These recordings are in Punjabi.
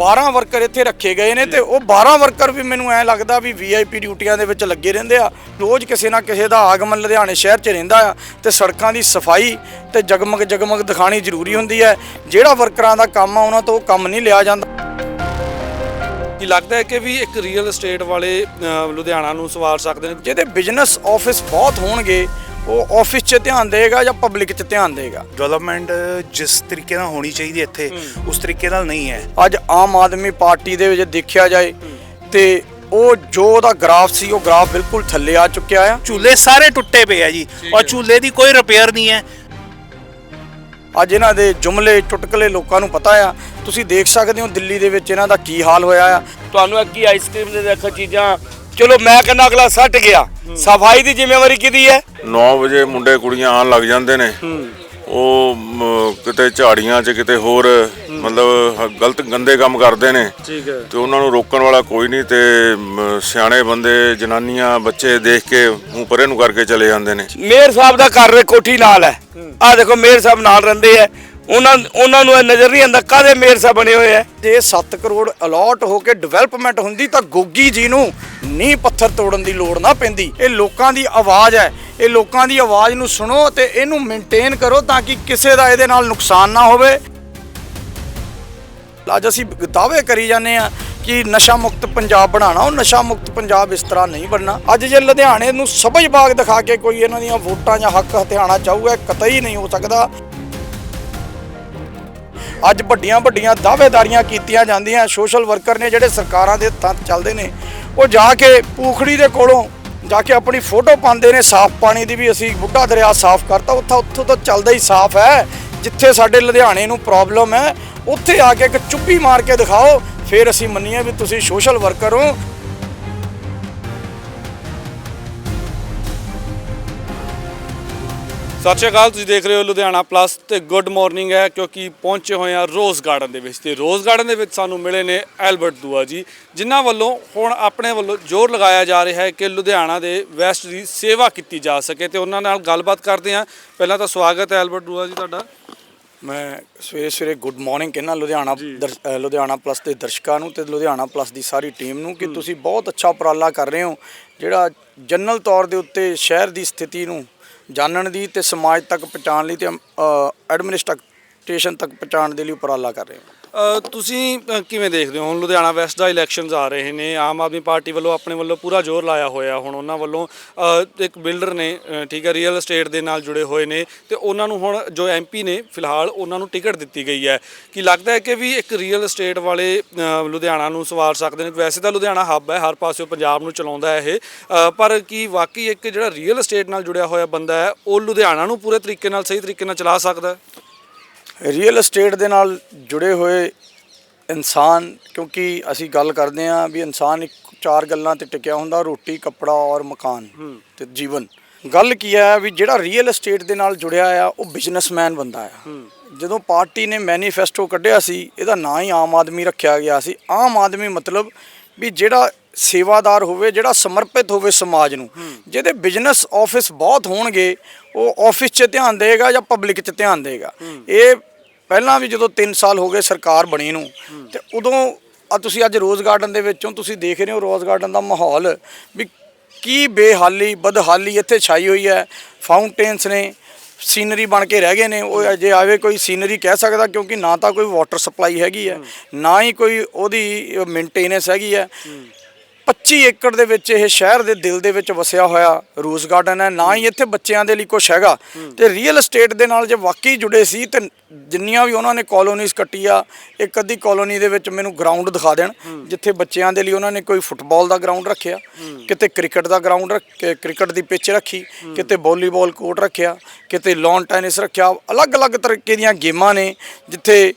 12 ਵਰਕਰ ਇੱਥੇ ਰੱਖੇ ਗਏ ਨੇ ਤੇ ਉਹ 12 ਵਰਕਰ ਵੀ ਮੈਨੂੰ ਐ ਲੱਗਦਾ ਵੀ ਵੀਆਈਪੀ ਡਿਊਟੀਆਂ ਦੇ ਵਿੱਚ ਲੱਗੇ ਰਹਿੰਦੇ ਆ। ਰੋਜ਼ ਕਿਸੇ ਨਾ ਕਿਸੇ ਦਾ ਆਗਮਨ ਲੁਧਿਆਣੇ ਸ਼ਹਿਰ 'ਚ ਰਹਿੰਦਾ ਆ ਤੇ ਸੜਕਾਂ ਦੀ ਸਫ਼ਾਈ ਤੇ ਜਗਮਗ ਜਗਮਗ ਦਿਖਾਣੀ ਜ਼ਰੂਰੀ ਹੁੰਦੀ ਹੈ। ਜਿਹੜਾ ਵਰਕਰਾਂ ਦਾ ਕੰਮ ਆ ਉਹਨਾਂ ਤੋਂ ਉਹ ਕੰਮ ਨਹੀਂ ਲਿਆ ਜਾਂਦਾ। ਕੀ ਲੱਗਦਾ ਹੈ ਕਿ ਵੀ ਇੱਕ ਰੀਅਲ ਏਸਟੇਟ ਵਾਲੇ ਲੁਧਿਆਣਾ ਨੂੰ ਸਵਾਰ ਸਕਦੇ ਨੇ? ਜਿਹਦੇ ਬਿਜ਼ਨਸ ਆਫਿਸ ਬਹੁਤ ਹੋਣਗੇ ਉਹ ਆਫਿਸ 'ਚ ਧਿਆਨ ਦੇਗਾ ਜਾਂ ਪਬਲਿਕ 'ਚ ਧਿਆਨ ਦੇਗਾ? ਡਿਵੈਲਪਮੈਂਟ ਜਿਸ ਤਰੀਕੇ ਨਾਲ ਹੋਣੀ ਚਾਹੀਦੀ ਇੱਥੇ ਉਸ ਤਰੀਕੇ ਨਾਲ ਨਹੀਂ ਹੈ। ਅੱਜ ਆਮ ਆਦਮੀ ਪਾਰਟੀ ਦੇ ਵਿੱਚ ਦੇਖਿਆ ਜਾਏ ਤੇ ਉਹ ਜੋ ਉਹਦਾ ਗ੍ਰਾਫ ਸੀ ਉਹ ਗ੍ਰਾਫ ਬਿਲਕੁਲ ਥੱਲੇ ਆ ਚੁੱਕਿਆ ਆ। ਝੂਲੇ ਸਾਰੇ ਟੁੱਟੇ ਪਏ ਆ ਜੀ ਔਰ ਝੂਲੇ ਦੀ ਕੋਈ ਰਿਪੇਅਰ ਨਹੀਂ ਹੈ। ਅੱਜ ਇਹਨਾਂ ਦੇ ਜੁਮਲੇ ਚੁਟਕਲੇ ਲੋਕਾਂ ਨੂੰ ਪਤਾ ਆ। ਤੁਸੀਂ ਦੇਖ ਸਕਦੇ ਹੋ ਦਿੱਲੀ ਦੇ ਵਿੱਚ ਇਹਨਾਂ ਦਾ ਕੀ ਹਾਲ ਹੋਇਆ ਆ। ਤੁਹਾਨੂੰ ਅੱਗੀ ਆਈਸਕ੍ਰੀਮ ਦੇ ਦੇਖੋ ਚੀਜ਼ਾਂ ਚਲੋ ਮੈਂ ਕਹਿੰਦਾ ਅਗਲਾ ਸੱਟ ਗਿਆ। ਸਫ਼ਾਈ ਦੀ ਜ਼ਿੰਮੇਵਾਰੀ ਕਿਹਦੀ ਹੈ? 9 ਵਜੇ ਮੁੰਡੇ ਕੁੜੀਆਂ ਆਉਣ ਲੱਗ ਜਾਂਦੇ ਨੇ। ਉਹ ਮ, ਕਿਤੇ ਝਾੜੀਆਂ 'ਚ ਕਿਤੇ ਹੋਰ ਮਤਲਬ ਹ- ਗਲਤ ਗੰਦੇ ਕੰਮ ਕਰਦੇ ਨੇ। ਠੀਕ ਹੈ। ਤੇ ਉਹਨਾਂ ਨੂੰ ਰੋਕਣ ਵਾਲਾ ਕੋਈ ਨਹੀਂ ਤੇ ਮ, ਸਿਆਣੇ ਬੰਦੇ ਜਨਾਨੀਆਂ ਬੱਚੇ ਦੇਖ ਕੇ ਮੂੰਹ ਪਰੇ ਨੂੰ ਕਰਕੇ ਚਲੇ ਜਾਂਦੇ ਨੇ। ਮੇਅਰ ਸਾਹਿਬ ਦਾ ਘਰ ਕੋਠੀ ਨਾਲ ਹੈ। ਆਹ ਦੇਖੋ ਮੇਅਰ ਸਾਹਿਬ ਨਾਲ ਰਹਿੰਦੇ ਆ ਉਹਨਾਂ ਉਹਨਾਂ ਨੂੰ ਇਹ ਨਜ਼ਰ ਨਹੀਂ ਆਉਂਦਾ ਕਾਹਦੇ ਮੇਅਰ ਸਾਹਿਬ ਬਣੇ ਹੋਏ ਆ। ਜੇ 7 ਕਰੋੜ ਅਲਾਟ ਹੋ ਕੇ ਡਿਵੈਲਪਮੈਂਟ ਹੁੰਦੀ ਤਾਂ ਗੋਗੀ ਜੀ ਨੂੰ ਨੀਂਹ ਪੱਥਰ ਤੋੜਨ ਦੀ ਲੋੜ ਨਾ ਪੈਂਦੀ। ਇਹ ਲੋਕਾਂ ਦੀ ਆਵਾਜ਼ ਹੈ। ਇਹ ਲੋਕਾਂ ਦੀ ਆਵਾਜ਼ ਨੂੰ ਸੁਣੋ ਤੇ ਇਹਨੂੰ ਮੇਨਟੇਨ ਕਰੋ ਤਾਂ ਕਿ ਕਿਸੇ ਦਾ ਇਹਦੇ ਨਾਲ ਨੁਕਸਾਨ ਨਾ ਹੋਵੇ। ਅੱਜ ਅਸੀਂ ਦਾਅਵੇ ਕਰੀ ਜਾਂਦੇ ਆ ਕਿ ਨਸ਼ਾ ਮੁਕਤ ਪੰਜਾਬ ਬਣਾਉਣਾ। ਉਹ ਨਸ਼ਾ ਮੁਕਤ ਪੰਜਾਬ ਇਸ ਤਰ੍ਹਾਂ ਨਹੀਂ ਬਣਨਾ। ਅੱਜ ਜੇ ਲੁਧਿਆਣੇ ਨੂੰ ਸਬਜ ਬਾਗ ਦਿਖਾ ਕੇ ਕੋਈ ਇਹਨਾਂ ਦੀਆਂ ਵੋਟਾਂ ਜਾਂ ਹੱਕ ਹਥਿਆਣਾ ਚਾਹੂਗਾ, ਇਹ ਕਤਈ ਨਹੀਂ ਹੋ ਸਕਦਾ। ਅੱਜ ਵੱਡੀਆਂ ਵੱਡੀਆਂ ਦਾਅਵੇਦਾਰੀਆਂ ਕੀਤੀਆਂ ਜਾਂਦੀਆਂ। ਸੋਸ਼ਲ ਵਰਕਰ ਨੇ ਜਿਹੜੇ ਸਰਕਾਰਾਂ ਦੇ ਹੱਥਾਂ 'ਚ ਚੱਲਦੇ ਨੇ, ਉਹ ਜਾ ਕੇ ਪੂਖੜੀ ਦੇ ਕੋਲੋਂ ਜਾ ਕੇ ਆਪਣੀ ਫੋਟੋ ਪਾਉਂਦੇ ਨੇ। ਸਾਫ਼ ਪਾਣੀ ਦੀ ਵੀ ਅਸੀਂ ਬੁੱਢਾ ਦਰਿਆ ਸਾਫ਼ ਕਰਤਾ। ਉੱਥਾ ਉੱਥੋਂ ਤਾਂ ਚੱਲਦਾ ਹੀ ਸਾਫ਼ ਹੈ। ਜਿੱਥੇ ਸਾਡੇ ਲੁਧਿਆਣੇ ਨੂੰ ਪ੍ਰੋਬਲਮ ਹੈ, ਉੱਥੇ ਆ ਕੇ ਇੱਕ ਚੁੱਪੀ ਮਾਰ ਕੇ ਦਿਖਾਓ। ਫਿਰ ਅਸੀਂ ਮੰਨੀਏ ਵੀ ਤੁਸੀਂ ਸੋਸ਼ਲ ਵਰਕਰ ਹੋ। ਸਤਿ ਸ਼੍ਰੀ ਅਕਾਲ ਤੁਸੀਂ ਦੇਖ ਰਹੇ ਹੋ ਲੁਧਿਆਣਾ ਪਲੱਸ ਤੇ ਗੁੱਡ ਮਾਰਨਿੰਗ ਹੈ ਕਿਉਂਕਿ ਪਹੁੰਚੇ ਹੋਏ ਆ ਰੋਜ਼ ਗਾਰਡਨ ਦੇ ਵਿੱਚ ਤੇ ਰੋਜ਼ ਗਾਰਡਨ ਦੇ ਵਿੱਚ ਸਾਨੂੰ ਮਿਲੇ ਨੇ ਐਲਬਰਟ ਦੂਆ ਜੀ ਜਿਨ੍ਹਾਂ ਵੱਲੋਂ ਹੁਣ ਆਪਣੇ ਵੱਲੋਂ ਜ਼ੋਰ ਲਗਾਇਆ ਜਾ ਰਿਹਾ ਹੈ ਕਿ ਲੁਧਿਆਣਾ ਦੇ ਵੈਸਟ ਦੀ ਸੇਵਾ ਕੀਤੀ ਜਾ ਸਕੇ ਤੇ ਉਹਨਾਂ ਨਾਲ ਗੱਲਬਾਤ ਕਰਦੇ ਹਾਂ। ਪਹਿਲਾਂ ਤਾਂ ਸਵਾਗਤ ਹੈ ਐਲਬਰਟ ਦੂਆ ਜੀ ਤੁਹਾਡਾ। ਮੈਂ ਸਵੇਰੇ ਸਵੇਰੇ ਗੁੱਡ ਮਾਰਨਿੰਗ ਕਹਿੰਦਾ ਲੁਧਿਆਣਾ ਲੁਧਿਆਣਾ ਪਲੱਸ ਦੇ ਦਰਸ਼ਕਾਂ ਨੂੰ ਤੇ ਲੁਧਿਆਣਾ ਪਲੱਸ ਦੀ ਸਾਰੀ ਟੀਮ ਨੂੰ ਕਿ ਤੁਸੀਂ ਬਹੁਤ ਅੱਛਾ ਉਪਰਾਲਾ ਕਰ ਰਹੇ ਹੋ ਜਿਹੜਾ ਜਨਰਲ ਤੌਰ ਦੇ ਉੱਤੇ ਸ਼ਹਿਰ ਦੀ ਸਥਿਤੀ ਨੂੰ ਜਾਣਨ ਦੀ ਤੇ ਸਮਾਜ ਤੱਕ ਪਹੁੰਚਾਉਣ ਲਈ ਤੇ ਐਡਮਿਨਿਸਟ੍ਰੇਸ਼ਨ ਤੱਕ ਪਹੁੰਚਾਉਣ ਦੇ ਲਈ ਉਪਰਾਲਾ ਕਰ ਰਹੇ ਹੋ। ਤੁਸੀਂ ਅ, ਕਿਵੇਂ ਦੇਖਦੇ ਹੋ? ਹੁਣ ਲੁਧਿਆਣਾ ਵੈਸਟ ਦਾ ਇਲੈਕਸ਼ਨਸ ਆ ਰਹੇ ਨੇ ਆਮ ਆਦਮੀ ਪਾਰਟੀ ਵੱਲੋਂ ਆਪਣੇ ਵੱਲੋਂ ਪੂਰਾ ਜ਼ੋਰ ਲਾਇਆ ਹੋਇਆ ਹੁਣ ਉਹਨਾਂ ਵੱਲੋਂ ਅ, ਇੱਕ ਬਿਲਡਰ ਨੇ ਅ, ਠੀਕ ਹੈ ਰੀਅਲ ਏਸਟੇਟ ਦੇ ਨਾਲ ਜੁੜੇ ਹੋਏ ਨੇ ਤੇ ਉਹਨਾਂ ਨੂੰ ਹੁਣ ਜੋ ਐਮਪੀ ਨੇ ਫਿਲਹਾਲ ਉਹਨਾਂ ਨੂੰ ਟਿਕਟ ਦਿੱਤੀ ਗਈ ਹੈ। ਕੀ ਲੱਗਦਾ ਹੈ ਕਿ ਵੀ ਇੱਕ ਰੀਅਲ ਏਸਟੇਟ ਵਾਲੇ ਅ, ਲੁਧਿਆਣਾ ਨੂੰ ਸਵਾਰ ਸਕਦੇ ਨੇ? ਵੈਸੇ ਤਾਂ ਲੁਧਿਆਣਾ ਹੱਬ ਹੈ ਹਰ ਪਾਸਿਓਂ ਪੰਜਾਬ ਨੂੰ ਚਲਾਉਂਦਾ ਹੈ ਇਹ ਅ, ਪਰ ਕੀ ਵਾਕਈ ਇੱਕ ਜਿਹੜਾ ਰੀਅਲ ਏਸਟੇਟ ਨਾਲ ਜੁੜਿਆ ਹੋਇਆ ਬੰਦਾ ਹੈ ਉਹ ਲੁਧਿਆਣਾ ਨੂੰ ਪੂਰੇ ਤਰੀਕੇ ਨਾਲ ਸਹੀ ਤਰੀਕੇ ਨਾਲ ਚਲਾ ਸਕਦਾ ਹੈ? ਰੀਅਲ ਏਸਟੇਟ ਦੇ ਨਾਲ ਜੁੜੇ ਹੋਏ ਇਨਸਾਨ ਕਿਉਂਕਿ ਅਸੀਂ ਗੱਲ ਕਰਦੇ ਹਾਂ ਵੀ ਇਨਸਾਨ ਇੱਕ ਚਾਰ ਗੱਲਾਂ ਤੇ ਟਿਕਿਆ ਹੁੰਦਾ ਰੋਟੀ ਕੱਪੜਾ ਔਰ ਮਕਾਨ ਤੇ ਜੀਵਨ। ਗੱਲ ਕੀ ਹੈ ਵੀ ਜਿਹੜਾ ਰੀਅਲ ਏਸਟੇਟ ਦੇ ਨਾਲ ਜੁੜਿਆ ਆ ਉਹ ਬਿਜ਼ਨਸਮੈਨ ਬੰਦਾ ਆ। ਜਦੋਂ ਪਾਰਟੀ ਨੇ ਮੈਨੀਫੈਸਟੋ ਕੱਢਿਆ ਸੀ ਇਹਦਾ ਨਾਂ ਹੀ ਆਮ ਆਦਮੀ ਰੱਖਿਆ ਗਿਆ ਸੀ। ਆਮ ਆਦਮੀ ਮਤਲਬ ਵੀ ਜਿਹੜਾ ਸੇਵਾਦਾਰ ਹੋਵੇ ਜਿਹੜਾ ਸਮਰਪਿਤ ਹੋਵੇ ਸਮਾਜ ਨੂੰ। ਜਿਹਦੇ ਬਿਜ਼ਨਸ ਆਫਿਸ ਬਹੁਤ ਹੋਣਗੇ ਉਹ ਆਫਿਸ 'ਚ ਧਿਆਨ ਦੇਗਾ ਜਾਂ ਪਬਲਿਕ 'ਚ ਧਿਆਨ ਦੇਗਾ ਇਹ ਪਹਿਲਾਂ ਵੀ ਜਦੋਂ 3 ਸਾਲ ਹੋ ਗਏ ਸਰਕਾਰ ਬਣੀ ਨੂੰ ਤੇ ਉਦੋਂ ਆ ਤੁਸੀਂ ਅੱਜ ਰੋਜ਼ ਗਾਰਡਨ ਦੇ ਵਿੱਚੋਂ ਤੁਸੀਂ ਦੇਖ ਰਹੇ ਹੋ ਰੋਜ਼ ਗਾਰਡਨ ਦਾ ਮਾਹੌਲ ਵੀ ਕੀ ਬੇਹਾਲੀ ਬਦਹਾਲੀ ਇੱਥੇ ਛਾਈ ਹੋਈ ਹੈ। ਫਾਊਂਟੇਨਸ ਨੇ ਸੀਨਰੀ ਬਣ ਕੇ ਰਹਿ ਗਏ ਨੇ। ਉਹ ਜੇ ਆਵੇ ਕੋਈ ਸੀਨਰੀ ਕਹਿ ਸਕਦਾ ਕਿਉਂਕਿ ਨਾ ਤਾਂ ਕੋਈ ਵਾਟਰ ਸਪਲਾਈ ਹੈਗੀ ਹੈ ਨਾ ਹੀ ਕੋਈ ਉਹਦੀ ਮੇਨਟੇਨੈਂਸ ਹੈਗੀ ਹੈ। 25 ਏਕੜ ਦੇ ਵਿੱਚ ਇਹ ਸ਼ਹਿਰ ਦੇ ਦਿਲ ਦੇ ਵਿੱਚ ਵਸਿਆ ਹੋਇਆ ਰੋਜ਼ ਗਾਰਡਨ ਹੈ। ਨਾ ਹੀ ਇੱਥੇ ਬੱਚਿਆਂ ਦੇ ਲਈ ਕੁਝ ਹੈਗਾ। ਤੇ ਰੀਅਲ ਏਸਟੇਟ ਦੇ ਨਾਲ ਜੇ ਵਾਕਈ ਜੁੜੇ ਸੀ, ਤੇ ਜਿੰਨੀਆਂ ਵੀ ਉਹਨਾਂ ਨੇ ਕਾਲੋਨੀਜ਼ ਕੱਟੀ ਆ ਇੱਕ ਅੱਧੀ ਕਾਲੋਨੀ ਦੇ ਵਿੱਚ ਮੈਨੂੰ ਗਰਾਊਂਡ ਦਿਖਾ ਦੇਣ, ਜਿੱਥੇ ਬੱਚਿਆਂ ਦੇ ਲਈ ਉਹਨਾਂ ਨੇ ਕੋਈ ਫੁੱਟਬਾਲ ਦਾ ਗਰਾਊਂਡ ਰੱਖਿਆ, ਕਿਤੇ ਕ੍ਰਿਕਟ ਦਾ ਗਰਾਊਂਡ ਰੱਖ ਕ੍ਰਿਕਟ ਦੀ ਪਿੱਚ ਰੱਖੀ, ਕਿਤੇ ਵੋਲੀਬਾਲ ਕੋਰਟ ਰੱਖਿਆ, ਕਿਤੇ ਲੌਨ ਟੈਨਿਸ ਰੱਖਿਆ। ਅਲੱਗ-ਅਲੱਗ ਤਰੀਕੇ ਦੀਆਂ ਗੇਮਾਂ ਨੇ, ਜਿੱਥੇ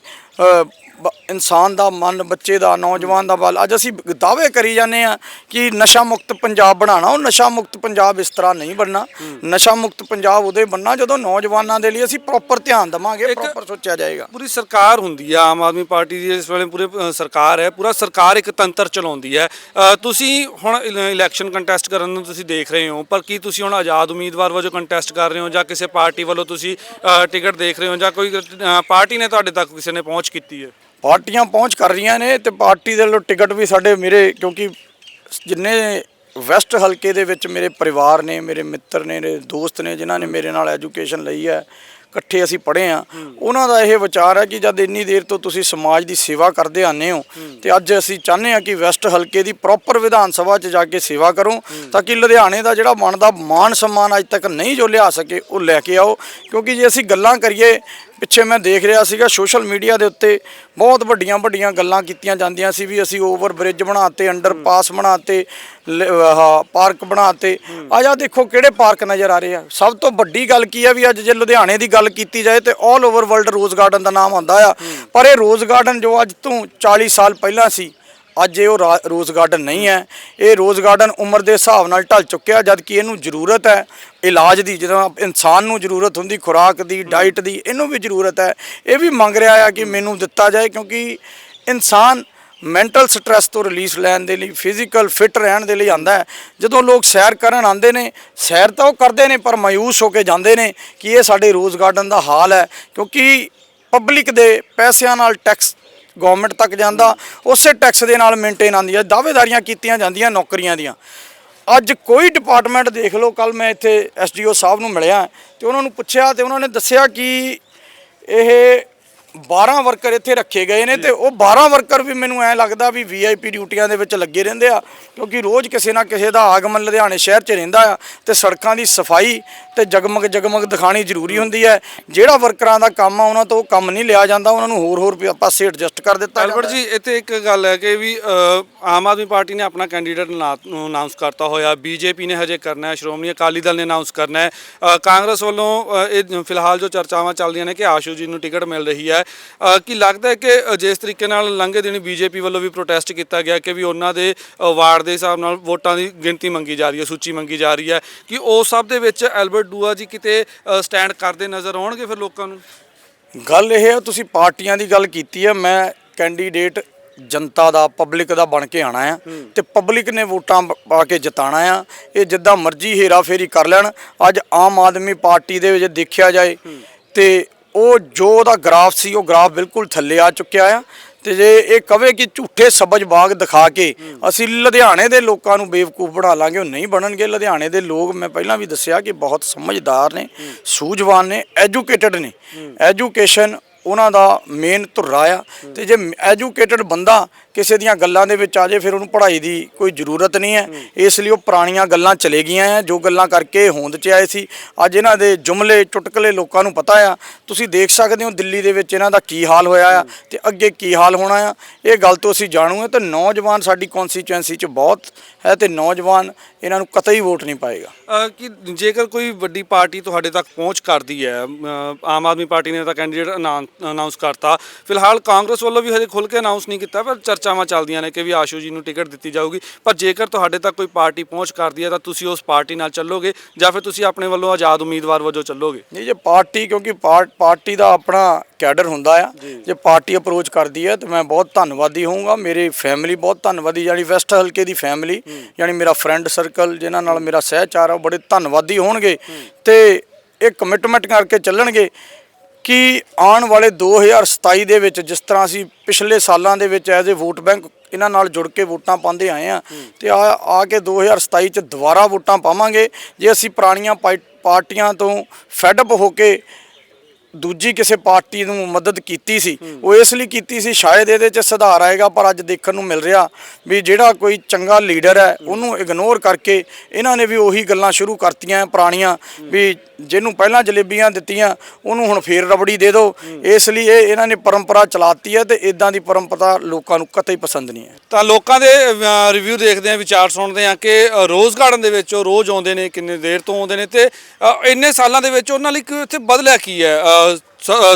ਬ- ਇਨਸਾਨ ਦਾ ਮਨ ਬੱਚੇ ਦਾ ਨੌਜਵਾਨ ਦਾ ਬਲ ਅੱਜ ਅਸੀਂ ਦਾਅਵੇ ਕਰੀ ਜਾਂਦੇ ਆ ਕਿ ਨਸ਼ਾ ਮੁਕਤ ਪੰਜਾਬ ਬਣਾਉਣਾ। ਉਹ ਨਸ਼ਾ ਮੁਕਤ ਪੰਜਾਬ ਇਸ ਤਰ੍ਹਾਂ ਨਹੀਂ ਬਣਨਾ। ਨਸ਼ਾ ਮੁਕਤ ਪੰਜਾਬ ਉਹਦੇ ਬਣਨਾ ਜਦੋਂ ਨੌਜਵਾਨਾਂ ਦੇ ਲਈ ਅਸੀਂ ਪ੍ਰੋਪਰ ਧਿਆਨ ਦਵਾਂਗੇ ਪ੍ਰੋਪਰ ਸੋਚਿਆ ਜਾਏਗਾ। ਪੂਰੀ ਸਰਕਾਰ ਹੁੰਦੀ ਆ ਆਮ ਆਦਮੀ ਪਾਰਟੀ ਦੀ ਇਸ ਵੇਲੇ ਪੂਰੇ ਸਰਕਾਰ ਹੈ। ਪੂਰਾ ਸਰਕਾਰ ਇੱਕ ਤੰਤਰ ਚਲਾਉਂਦੀ ਹੈ। ਤੁਸੀਂ ਹੁਣ ਇਲ- ਇਲੈਕਸ਼ਨ ਕੰਟੈਸਟ ਕਰਨ ਨੂੰ ਤੁਸੀਂ ਦੇਖ ਰਹੇ ਹੋ ਪਰ ਕੀ ਤੁਸੀਂ ਹੁਣ ਆਜ਼ਾਦ ਉਮੀਦਵਾਰ ਵਜੋਂ ਕੰਟੈਸਟ ਕਰ ਰਹੇ ਹੋ ਜਾਂ ਕਿਸੇ ਪਾਰਟੀ ਵੱਲੋਂ ਤੁਸੀਂ ਟਿਕਟ ਦੇਖ ਰਹੇ ਹੋ ਜਾਂ ਕੋਈ ਪਾਰਟੀ ਨੇ ਤੁਹਾਡੇ ਤੱਕ ਕਿਸੇ ਨੇ ਪਹੁੰਚ ਕੀਤੀ ਹੈ? ਪਾਰਟੀਆਂ ਪਹੁੰਚ ਕਰ ਰਹੀਆਂ ਨੇ ਤੇ ਪਾਰਟੀ ਦੇ ਵੱਲੋਂ ਟਿਕਟ ਵੀ ਸਾਡੇ ਮੇਰੇ ਕਿਉਂਕਿ ਜਿੰਨੇ ਵੈਸਟ ਹਲਕੇ ਦੇ ਵਿੱਚ ਮੇਰੇ ਪਰਿਵਾਰ ਨੇ, ਮੇਰੇ ਮਿੱਤਰ ਨੇ ਮੇਰੇ ਦੋਸਤ ਨੇ ਜਿਨ੍ਹਾਂ ਨੇ ਮੇਰੇ ਨਾਲ ਐਜੂਕੇਸ਼ਨ ਲਈ ਹੈ, ਇਕੱਠੇ ਅਸੀਂ ਪੜ੍ਹੇ ਆ ਉਹਨਾਂ ਦਾ ਇਹ ਵਿਚਾਰ ਹੈ ਕਿ ਜਦ ਇੰਨੀ ਦੇਰ ਤੋਂ ਤੁਸੀਂ ਸਮਾਜ ਦੀ ਸੇਵਾ ਕਰਦੇ ਆਨੇ ਹੋ ਤੇ ਅੱਜ ਅਸੀਂ ਚਾਹੁੰਦੇ ਆ ਕਿ ਵੈਸਟ ਹਲਕੇ ਦੀ ਪ੍ਰੋਪਰ ਵਿਧਾਨ ਸਭਾ 'ਚ ਜਾ ਕੇ ਸੇਵਾ ਕਰੋ ਤਾਂ ਕਿ ਲੁਧਿਆਣੇ ਦਾ ਜਿਹੜਾ ਬਣਦਾ ਮਾਣ ਸਨਮਾਨ ਅੱਜ ਤੱਕ ਨਹੀਂ ਜੋ ਲਿਆ ਸਕੇ ਉਹ ਲੈ ਕੇ ਆਓ। ਕਿਉਂਕਿ ਜੇ ਅਸੀਂ ਗੱਲਾਂ ਕਰੀਏ ਪਿੱਛੇ ਮੈਂ ਦੇਖ ਰਿਹਾ ਸੀਗਾ ਸੋਸ਼ਲ ਮੀਡੀਆ ਦੇ ਉੱਤੇ ਬਹੁਤ ਵੱਡੀਆਂ ਵੱਡੀਆਂ ਗੱਲਾਂ ਕੀਤੀਆਂ ਜਾਂਦੀਆਂ ਸੀ ਵੀ ਅਸੀਂ ਓਵਰ ਬ੍ਰਿਜ ਬਣਾਤੇ ਅੰਡਰਪਾਸ ਬਣਾਤੇ ਲ- ਆਹ ਪਾਰਕ ਬਣਾਤੇ। ਆ ਜਾ ਦੇਖੋ ਕਿਹੜੇ ਪਾਰਕ ਨਜ਼ਰ ਆ ਰਹੇ ਆ। ਸਭ ਤੋਂ ਵੱਡੀ ਗੱਲ ਕੀ ਆ ਵੀ ਅੱਜ ਜੇ ਲੁਧਿਆਣੇ ਦੀ ਗੱਲ ਕੀਤੀ ਜਾਏ ਤੇ 올 ਓਵਰ ਵਰਲਡ ਰੋਜ਼ ਗਾਰਡਨ ਦਾ ਨਾਮ ਆਉਂਦਾ ਆ। ਪਰ ਇਹ ਰੋਜ਼ ਗਾਰਡਨ ਜੋ ਅੱਜ ਤੋਂ 40 ਸਾਲ ਪਹਿਲਾਂ ਸੀ ਅੱਜ ਇਹ ਉਹ ਰਾ- ਰੋਜ਼ ਗਾਰਡਨ ਨਹੀਂ ਹੈ। ਇਹ ਰੋਜ਼ ਗਾਰਡਨ ਉਮਰ ਦੇ ਹਿਸਾਬ ਨਾਲ ਢਲ ਚੁੱਕਿਆ, ਜਦ ਕਿ ਇਹਨੂੰ ਜ਼ਰੂਰਤ ਹੈ ਇਲਾਜ ਦੀ, ਜਦੋਂ ਇਨਸਾਨ ਨੂੰ ਜ਼ਰੂਰਤ ਹੁੰਦੀ, ਖੁਰਾਕ ਦੀ ਡਾਈਟ ਦੀ, ਇਹਨੂੰ ਵੀ ਜ਼ਰੂਰਤ ਹੈ। ਇਹ ਵੀ ਮੰਗ ਰਿਹਾ ਆ ਕਿ ਮੈਨੂੰ ਦਿੱਤਾ ਜਾਏ, ਕਿਉਂਕਿ ਇਨਸਾਨ ਮੈਂਟਲ ਸਟ੍ਰੈਸ ਤੋਂ ਰਿਲੀਜ਼ ਲੈਣ ਦੇ ਲਈ, ਫਿਜ਼ੀਕਲ ਫਿਟ ਰਹਿਣ ਦੇ ਲਈ ਆਂਦਾ ਹੈ। ਜਦੋਂ ਲੋਕ ਸੈਰ ਕਰਨ ਆਉਂਦੇ ਨੇ, ਸੈਰ ਤਾਂ ਉਹ ਕਰਦੇ ਨੇ, ਪਰ ਮਾਯੂਸ ਹੋ ਕੇ ਜਾਂਦੇ ਨੇ ਕਿ ਇਹ ਸਾਡੇ ਰੋਜ਼ ਗਾਰਡਨ ਦਾ ਹਾਲ ਹੈ, ਕਿਉਂਕਿ ਪਬਲਿਕ ਦੇ ਪੈਸਿਆਂ ਨਾਲ ਟੈਕਸ ਗਵਰਨਮੈਂਟ ਤੱਕ ਜਾਂਦਾ, ਉਸੇ ਟੈਕਸ ਦੇ ਨਾਲ ਮੇਨਟੇਨ ਆਉਂਦੀ ਹੈ ਦਾਅਵੇਦਾਰੀਆਂ ਕੀਤੀਆਂ ਜਾਂਦੀਆਂ ਨੌਕਰੀਆਂ ਦੀਆਂ। ਅੱਜ ਕੋਈ ਡਿਪਾਰਟਮੈਂਟ ਦੇਖ ਲਓ ਕੱਲ ਮੈਂ ਇੱਥੇ ਐਸਡੀਓ ਸਾਹਿਬ ਨੂੰ ਮਿਲਿਆ ਤੇ ਉਹਨਾਂ ਨੂੰ ਪੁੱਛਿਆ ਤੇ ਉਹਨਾਂ ਨੇ ਦੱਸਿਆ ਕਿ ਇਹ 12 ਵਰਕਰ ਇੱਥੇ ਰੱਖੇ ਗਏ ਨੇ ਤੇ ਉਹ 12 ਵਰਕਰ ਵੀ ਮੈਨੂੰ ਐ ਲੱਗਦਾ ਵੀ ਵੀਆਈਪੀ ਡਿਊਟੀਆਂ ਦੇ ਵਿੱਚ ਲੱਗੇ ਰਹਿੰਦੇ ਆ ਕਿਉਂਕਿ ਰੋਜ਼ ਕਿਸੇ ਨਾ ਕਿਸੇ ਦਾ ਆਗਮਨ ਲੁਧਿਆਣੇ ਸ਼ਹਿਰ 'ਚ ਰਹਿੰਦਾ ਆ ਤੇ ਸੜਕਾਂ ਦੀ ਸਫ਼ਾਈ ਤੇ ਜਗਮਗ ਜਗਮਗ ਦਿਖਾਣੀ ਜ਼ਰੂਰੀ ਹੁੰਦੀ ਹੈ। ਜਿਹੜਾ ਵਰਕਰਾਂ ਦਾ ਕੰਮ ਆ ਉਹਨਾਂ ਤੋਂ ਉਹ ਕੰਮ ਨਹੀਂ ਲਿਆ ਜਾਂਦਾ ਉਹਨਾਂ ਨੂੰ ਹੋਰ ਹੋਰ ਪਾਸੇ ਐਡਜਸਟ ਕਰ ਦਿੱਤਾ ਐਲਬਰਟ ਜਾਂਦਾ ਜੀ ਇੱਥੇ ਇੱਕ ਗੱਲ ਹੈ ਕਿ ਵੀ ਆਮ ਆਦਮੀ ਪਾਰਟੀ ਨੇ ਆਪਣਾ ਕੈਂਡੀਡੇਟ ਨੂੰ ਅਨਾਉਂਸ ਕਰਤਾ ਹੋਇਆ ਬੀਜੇਪੀ ਨੇ ਹਜੇ ਕਰਨਾ ਹੈ ਸ਼੍ਰੋਮਣੀ ਅਕਾਲੀ ਦਲ ਨੇ ਅਨਾਉਂਸ ਕਰਨਾ ਹੈ। ਕਾਂਗਰਸ ਵੱਲੋਂ ਇਹ ਫਿਲਹਾਲ ਜੋ ਚਰਚਾਵਾਂ ਚੱਲਦੀਆਂ ਨੇ ਕਿ ਆਸ਼ੂ ਜੀ ਨੂੰ ਟਿਕਟ ਮਿਲ ਰਹੀ ਹੈ ਅ, ਕੀ ਲੱਗਦਾ ਹੈ ਕਿ ਜਿਸ ਤਰੀਕੇ ਨਾਲ ਲੰਘੇ ਦਿਨੀ ਬੀਜੇਪੀ ਵੱਲੋਂ ਵੀ ਪ੍ਰੋਟੈਸਟ ਕੀਤਾ ਗਿਆ ਕਿ ਵੀ ਉਹਨਾਂ ਦੇ ਵਾਰਡ ਦੇ ਹਿਸਾਬ ਨਾਲ ਵੋਟਾਂ ਦੀ ਗਿਣਤੀ ਮੰਗੀ ਜਾ ਰਹੀ ਹੈ ਸੂਚੀ ਮੰਗੀ ਜਾ ਰਹੀ ਹੈ ਕਿ ਉਹ ਸਭ ਦੇ ਵਿੱਚ ਐਲਬਰਟ ਡੂਆ ਜੀ ਕਿਤੇ ਸਟੈਂਡ ਕਰਦੇ ਨਜ਼ਰ ਆਉਣਗੇ ਫਿਰ ਲੋਕਾਂ ਨੂੰ? ਗੱਲ ਇਹ ਹੈ ਤੁਸੀਂ ਪਾਰਟੀਆਂ ਦੀ ਗੱਲ ਕੀਤੀ ਹੈ। ਮੈਂ ਕੈਂਡੀਡੇਟ ਜਨਤਾ ਦਾ ਪਬਲਿਕ ਦਾ ਬਣ ਕੇ ਆਣਾ ਆ ਤੇ ਪਬਲਿਕ ਨੇ ਵੋਟਾਂ ਪ- ਪਾ ਕੇ ਜਿਤਾਣਾ ਆ। ਇਹ ਜਿੱਦਾਂ ਮਰਜ਼ੀ ਹੇਰਾ ਫੇਰੀ ਕਰ ਲੈਣ। ਅੱਜ ਆਮ ਆਦਮੀ ਪਾਰਟੀ ਦੇ ਵਿੱਚ ਦੇਖਿਆ ਜਾਏ ਤੇ ਉਹ ਜੋ ਉਹਦਾ ਗ੍ਰਾਫ ਸੀ, ਉਹ ਗ੍ਰਾਫ ਬਿਲਕੁਲ ਥੱਲੇ ਆ ਚੁੱਕਿਆ ਆ। ਤੇ ਜੇ ਇਹ ਕਵੇ ਕਿ ਝੂਠੇ ਸਬਜ ਬਾਗ ਦਿਖਾ ਕੇ ਅਸੀਂ ਲੁਧਿਆਣੇ ਦੇ ਲੋਕਾਂ ਨੂੰ ਬੇਵਕੂਫ ਬਣਾ ਲਾਂਗੇ, ਉਹ ਨਹੀਂ ਬਣਨਗੇ। ਲੁਧਿਆਣੇ ਦੇ ਲੋਕ ਮੈਂ ਪਹਿਲਾਂ ਵੀ ਦੱਸਿਆ ਕਿ ਬਹੁਤ ਸਮਝਦਾਰ ਨੇ, ਸੂਝਵਾਨ ਨੇ, ਐਜੂਕੇਟਡ ਨੇ। ਐਜੂਕੇਸ਼ਨ ਉਹਨਾਂ ਦਾ ਮੇਨ ਧੁਰਾ ਆ। ਤੇ ਜੇ ਐਜੂਕੇਟਡ ਬੰਦਾ ਕਿਸੇ ਦੀਆਂ ਗੱਲਾਂ ਦੇ ਵਿੱਚ ਆ ਜੇ ਫਿਰ ਉਹਨੂੰ ਪੜ੍ਹਾਈ ਦੀ ਕੋਈ ਜ਼ਰੂਰਤ ਨਹੀਂ ਹੈ। ਇਸ ਲਈ ਉਹ ਪੁਰਾਣੀਆਂ ਗੱਲਾਂ ਚਲੇ ਗਈਆਂ ਆ ਜੋ ਗੱਲਾਂ ਕਰਕੇ ਹੋਂਦ 'ਚ ਆਏ ਸੀ। ਅੱਜ ਇਹਨਾਂ ਦੇ ਜੁਮਲੇ ਚੁਟਕਲੇ ਲੋਕਾਂ ਨੂੰ ਪਤਾ ਆ। ਤੁਸੀਂ ਦੇਖ ਸਕਦੇ ਹੋ ਦਿੱਲੀ ਦੇ ਵਿੱਚ ਇਹਨਾਂ ਦਾ ਕੀ ਹਾਲ ਹੋਇਆ ਆ ਤੇ ਅੱਗੇ ਕੀ ਹਾਲ ਹੋਣਾ ਆ। ਇਹ ਗੱਲ ਤੋਂ ਅਸੀਂ ਜਾਣੂਗੇ ਤੇ ਨੌਜਵਾਨ ਸਾਡੀ ਕਨਸਟੀਚੁਐਂਸੀ 'ਚ ਬਹੁਤ ਹੈ ਤੇ ਨੌਜਵਾਨ ਇਹਨਾਂ ਨੂੰ ਕਤਈ ਵੋਟ ਨਹੀਂ ਪਾਏਗਾ। ਕਿ ਜੇਕਰ ਕੋਈ ਵੱਡੀ ਪਾਰਟੀ ਤੁਹਾਡੇ ਤੱਕ ਪਹੁੰਚ ਕਰਦੀ ਹੈ ਆਮ ਆਦਮੀ ਪਾਰਟੀ ਨੇ ਤਾਂ ਕੈਂਡੀਡੇਟ ਅਨਾਉਂਸ ਕਰਤਾ। ਫਿਲਹਾਲ ਕਾਂਗਰਸ ਵੱਲੋਂ ਵੀ ਹਜੇ ਖੁੱਲ ਕੇ ਅਨਾਉਂਸ ਨਹੀਂ ਕੀਤਾ ਪਰ ਚਰਚਾਵਾਂ ਚੱਲਦੀਆਂ ਨੇ ਕਿ ਵੀ ਆਸ਼ੂ ਜੀ ਨੂੰ ਟਿਕਟ ਦਿੱਤੀ ਜਾਊਗੀ। ਪਰ ਜੇਕਰ ਤੁਹਾਡੇ ਤੱਕ ਕੋਈ ਪਾਰਟੀ ਪਹੁੰਚ ਕਰਦੀ ਹੈ ਤਾਂ ਤੁਸੀਂ ਉਸ ਪਾਰਟੀ ਨਾਲ ਚੱਲੋਗੇ ਜਾਂ ਫਿਰ ਤੁਸੀਂ ਆਪਣੇ ਵੱਲੋਂ ਆਜ਼ਾਦ ਉਮੀਦਵਾਰ ਵਜੋਂ ਚੱਲੋਗੇ? ਨਹੀਂ ਜੇ ਪਾਰਟੀ ਕਿਉਂਕਿ ਪਾਰ- ਪਾਰਟੀ ਦਾ ਆਪਣਾ ਕੈਡਰ ਹੁੰਦਾ ਆ। ਜੇ। ਪਾਰਟੀ ਅਪਰੋਚ ਕਰਦੀ ਹੈ ਤੇ ਮੈਂ ਬਹੁਤ ਧੰਨਵਾਦੀ ਹੋਊਂਗਾ। ਮੇਰੀ ਫੈਮਿਲੀ ਬਹੁਤ ਧੰਨਵਾਦੀ ਯਾਨੀ ਵੈਸਟ ਹਲਕੇ ਦੀ ਫੈਮਿਲੀ ਯਾਨੀ ਮੇਰਾ ਫਰੈਂਡ ਸਰਕਲ ਜਿਨ੍ਹਾਂ ਨਾਲ ਮੇਰਾ ਸਹਿਚਾਰ ਆ ਬੜੇ ਧੰਨਵਾਦੀ ਹੋਣਗੇ। ਤੇ ਇਹ ਕਮਿਟਮੈਂਟ ਕਰਕੇ ਚੱਲਣਗੇ। ਕਿ ਆਉਣ ਵਾਲੇ 2027 ਦੇ ਵਿੱਚ ਜਿਸ ਤਰ੍ਹਾਂ ਅਸੀਂ ਪਿਛਲੇ ਸਾਲਾਂ ਦੇ ਵਿੱਚ ਐਜ਼ ਅ ਵੋਟ ਬੈਂਕ ਇਹਨਾਂ ਨਾਲ ਜੁੜ ਕੇ ਵੋਟਾਂ ਪਾਉਂਦੇ ਆਏ ਆ ਤੇ ਆ ਆ ਕੇ 2027 ਚ ਦੁਬਾਰਾ ਵੋਟਾਂ ਪਾਵਾਂਗੇ। ਜੇ ਅਸੀਂ ਪੁਰਾਣੀਆਂ ਪਾਰਟੀਆਂ ਤੋਂ ਫੈਡ ਅਪ ਹੋ ਕੇ ਦੂਜੀ ਕਿਸੇ ਪਾਰਟੀ ਨੂੰ ਮਦਦ ਕੀਤੀ ਸੀ ਉਹ ਇਸ ਲਈ ਕੀਤੀ ਸੀ ਸ਼ਾਇਦ ਇਹਦੇ 'ਚ ਸੁਧਾਰ ਆਏਗਾ ਪਰ ਅੱਜ ਦੇਖਣ ਨੂੰ ਮਿਲ ਰਿਹਾ ਵੀ ਜਿਹੜਾ ਕੋਈ ਚੰਗਾ ਲੀਡਰ ਹੈ ਉਹਨੂੰ ਇਗਨੋਰ ਕਰਕੇ ਇਹਨਾਂ ਨੇ ਵੀ ਉਹੀ ਗੱਲਾਂ ਸ਼ੁਰੂ ਕਰਤੀਆਂ ਪੁਰਾਣੀਆਂ ਵੀ ਜਿਹਨੂੰ ਪਹਿਲਾਂ ਜਲੇਬੀਆਂ ਦਿੱਤੀਆਂ ਉਹਨੂੰ ਹੁਣ ਫੇਰ ਰਬੜੀ ਦੇ ਦਿਓ। ਇਸ ਲਈ ਇਹ ਇਹਨਾਂ ਨੇ ਪਰੰਪਰਾ ਚਲਾਤੀ ਹੈ ਤੇ ਇਦਾਂ ਦੀ ਪਰੰਪਰਾ ਲੋਕਾਂ ਨੂੰ ਕਤਈ ਪਸੰਦ ਨਹੀਂ ਹੈ। ਤਾਂ ਲੋਕਾਂ ਦੇ ਰਿਵਿਊ ਦੇਖਦੇ ਆ ਵਿਚਾਰ ਸੁਣਦੇ ਆ ਕਿ ਰੋਜ਼ ਗਾਰਡਨ ਦੇ ਵਿੱਚ ਉਹ ਰੋਜ਼ ਆਉਂਦੇ ਨੇ ਕਿੰਨੇ ਦੇਰ ਤੋਂ ਆਉਂਦੇ ਨੇ ਤੇ ਇੰਨੇ ਸਾਲਾਂ ਦੇ ਵਿੱਚ ਉਹਨਾਂ ਲਈ ਇੱਥੇ ਬਦਲਿਆ ਕੀ ਹੈ?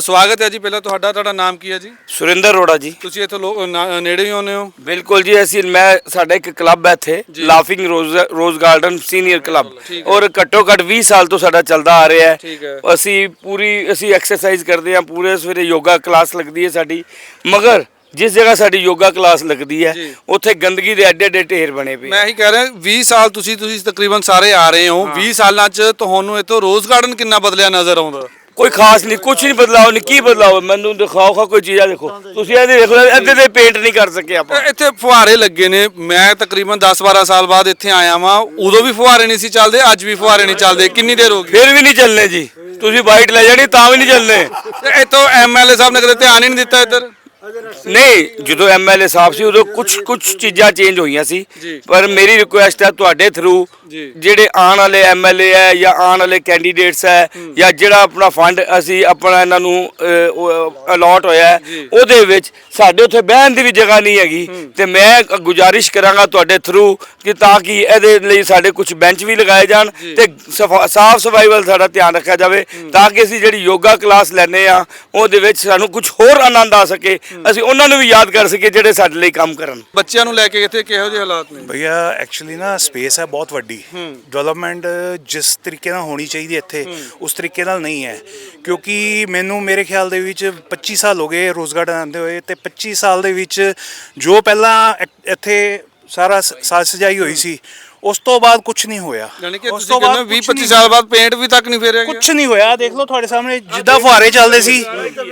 ਸਵਾਗਤ ਹੈ ਜੀ। ਪਹਿਲਾਂ ਤੁਹਾਡਾ ਤੁਹਾਡਾ ਨਾਮ ਕੀ ਹੈ ਜੀ? ਸੁਰਿੰਦਰ ਅਰੋੜਾ ਜੀ। ਤੁਸੀਂ ਇੱਥੇ ਲੋ- ਨਾ- ਨੇੜੇ ਹੀ ਆਉਂਦੇ ਹੋ? ਬਿਲਕੁਲ ਜੀ ਅਸੀਂ ਮੈਂ ਸਾਡਾ ਇੱਕ ਕਲੱਬ ਹੈ ਇੱਥੇ Laughing Rose Rose Garden Senior Club ਠੀਕ ਔਰ ਘੱਟੋ ਘੱਟ 20 ਸਾਲ ਤੋਂ ਸਾਡਾ ਚੱਲਦਾ ਆ ਰਿਹਾ ਠੀਕ। ਹੈ। ਅਸੀਂ ਪੂਰੀ ਅਸੀਂ ਐਕਸਰਸਾਈਜ਼ ਕਰਦੇ ਹਾਂ ਪੂਰੇ ਸਵੇਰੇ ਯੋਗਾ ਕਲਾਸ ਲੱਗਦੀ ਹੈ ਸਾਡੀ। ਮਗਰ ਜਿਸ ਜਗ੍ਹਾ ਸਾਡੀ ਯੋਗਾ ਕਲਾਸ ਲੱਗਦੀ ਹੈ ਜੀ। ਉੱਥੇ ਗੰਦਗੀ ਦੇ ਐਡੇ ਐਡੇ ਢੇਰ ਬਣੇ ਪਏ ਮੈਂ ਇਹੀ ਕਹਿ ਰਿਹਾ 20 ਸਾਲ ਤੁਸੀਂ ਤੁਸੀਂ ਤਕਰੀਬਨ ਸਾਰੇ ਆ ਰਹੇ ਹੋ। 20 ਸਾਲਾਂ 'ਚ ਤੁਹਾਨੂੰ ਇੱਥੋਂ ਰੋਜ਼ ਗਾਰਡਨ ਕਿੰਨਾ ਬਦਲਿਆ ਨਜ਼ਰ ਆਉਂਦਾ? ਕੋਈ ਖਾਸ ਨਹੀਂ ਕੁਝ ਨਹੀਂ ਬਦਲਾਓ ਨਹੀਂ ਕੀ ਬਦਲਾਓ ਮੈਨੂੰ ਦਿਖਾਓ ਖਾ ਕੋਈ ਚੀਜ਼ ਦੇਖੋ। ਤੁਸੀਂ ਇਹਦੇ ਦੇਖ ਲਓ ਅੱਧੇ ਦੇ ਪੇਂਟ ਨਹੀਂ ਕਰ ਸਕੇ ਆਪਾਂ। ਇੱਥੇ ਫੁਹਾਰੇ ਲੱਗੇ ਨੇ। ਮੈਂ ਤਕਰੀਬਨ 10-12 ਸਾਲ ਬਾਅਦ ਇੱਥੇ ਆਇਆ ਵਾਂ। ਉਦੋਂ ਵੀ ਫੁਹਾਰੇ ਨਹੀਂ ਸੀ ਚੱਲਦੇ ਅੱਜ ਵੀ ਫੁਹਾਰੇ ਨਹੀਂ ਚੱਲਦੇ। ਕਿੰਨੀ ਦੇਰ ਹੋ ਗਈ? ਫਿਰ ਵੀ ਨਹੀਂ ਚੱਲਨੇ ਜੀ। ਤੁਸੀਂ ਵਾਈਟ ਲੈ ਜਾਣੀ ਤਾਂ ਵੀ ਨਹੀਂ ਚੱਲਨੇ ਤੇ ਇੱਥੋਂ ਐਮਐਲਏ ਸਾਹਿਬ ਨੇ ਕਦੇ ਧਿਆਨ ਹੀ ਨਹੀਂ ਦਿੱਤਾ ਇੱਧਰ? ਨਹੀਂ ਜਦੋਂ ਐਮਐਲਏ ਸਾਹਿਬ ਸੀ ਉਦੋਂ ਕੁਝ ਕੁਝ ਚੀਜ਼ਾਂ ਚੇਂਜ ਹੋਈਆਂ ਸੀ। ਪਰ ਮੇਰੀ ਰਿਕੁਐਸਟ ਹੈ ਤੁਹਾਡੇ ਥਰੂ। ਜਿਹੜੇ ਆਉਣ ਵਾਲੇ ਐਮਐਲਏ ਹੈ ਜਾਂ ਆਉਣ ਵਾਲੇ ਕੈਂਡੀਡੇਟਸ ਹੈ ਜਾਂ ਜਿਹੜਾ ਆਪਣਾ ਫੰਡ ਅਸੀਂ ਆਪਣਾ ਇਹਨਾਂ ਨੂੰ ਅਲਾਟ ਹੋਇਆ ਹੈ, ਉਹਦੇ ਵਿੱਚ ਸਾਡੇ ਉੱਥੇ ਬਹਿਣ ਦੀ ਵੀ ਜਗ੍ਹਾ ਨਹੀਂ ਹੈਗੀ। ਤੇ ਮੈਂ ਗੁਜ਼ਾਰਿਸ਼ ਕਰਾਂਗਾ ਤੁਹਾਡੇ ਥਰੂ ਕਿ ਤਾਂ ਕਿ ਇਹਦੇ ਲਈ ਸਾਡੇ ਕੁਝ ਬੈਂਚ ਵੀ ਲਗਾਏ ਜਾਣ ਤੇ ਸਾਫ਼ ਸਫ਼ਾਈ ਵੱਲ ਸਾਡਾ ਧਿਆਨ ਰੱਖਿਆ ਜਾਵੇ ਤਾਂ ਕਿ ਅਸੀਂ ਜਿਹੜੀ ਯੋਗਾ ਕਲਾਸ ਲੈਨੇ ਆ ਉਹਦੇ ਵਿੱਚ ਸਾਨੂੰ ਕੁਝ ਹੋਰ ਆਨੰਦ ਆ ਸਕੇ। ਅਸੀਂ ਉਹਨਾਂ ਨੂੰ ਵੀ ਯਾਦ ਕਰ ਸਕੀਏ ਜਿਹੜੇ ਸਾਡੇ ਲਈ ਕੰਮ ਕਰਨ। ਬੱਚਿਆਂ ਨੂੰ ਲੈ ਕੇ ਇੱਥੇ ਕਿਹੋ ਜਿਹੇ ਹਾਲਾਤ ਨੇ? ਭਈਆ ਐਕਚੁਅਲੀ ਨਾ ਸਪੇਸ ਹੈ ਬਹੁਤ ਵੱਡੀ। ਡਿਵੈਲਪਮੈਂਟ ਜਿਸ ਤਰੀਕੇ ਨਾਲ ਹੋਣੀ ਚਾਹੀਦੀ ਹੈ ਇੱਥੇ ਉਸ ਤਰੀਕੇ ਨਾਲ ਨਹੀਂ ਹੈ ਕਿਉਂਕਿ ਮੈਨੂੰ ਮੇਰੇ ਖਿਆਲ ਦੇ ਵਿੱਚ 25 ਸਾਲ ਹੋ ਗਏ ਰੋਜ਼ ਗਾਰਡਨ ਆਉਂਦੇ ਹੋਏ ਤੇ 25 ਸਾਲ ਦੇ ਵਿੱਚ ਜੋ ਪਹਿਲਾਂ ਇ- ਇੱਥੇ ਸਾਰਾ ਸ- ਸਾਜ ਸਜਾਈ ਹੋਈ ਸੀ ਉਸ ਤੋਂ ਬਾਅਦ ਕੁਝ ਨਹੀਂ ਹੋਇਆ ਯਾਨੀ ਕਿ ਉਸ ਤੁਸੀਂ ਤੋਂ ਕਹਿੰਦੇ ਬਾਅਦ 20 ਕੁਛ 25 ਨਹੀਂ ਸਾਲ ਬਾਅਦ ਪੇਂਟ ਵੀ ਤੱਕ ਨਹੀਂ ਫੇਰਿਆ ਗਿਆ ਕੁਝ ਨਹੀਂ ਹੋਇਆ ਦੇਖ ਲਓ ਤੁਹਾਡੇ ਸਾਹਮਣੇ ਜਿੱਦਾਂ ਫੁਹਾਰੇ ਚੱਲਦੇ ਸੀ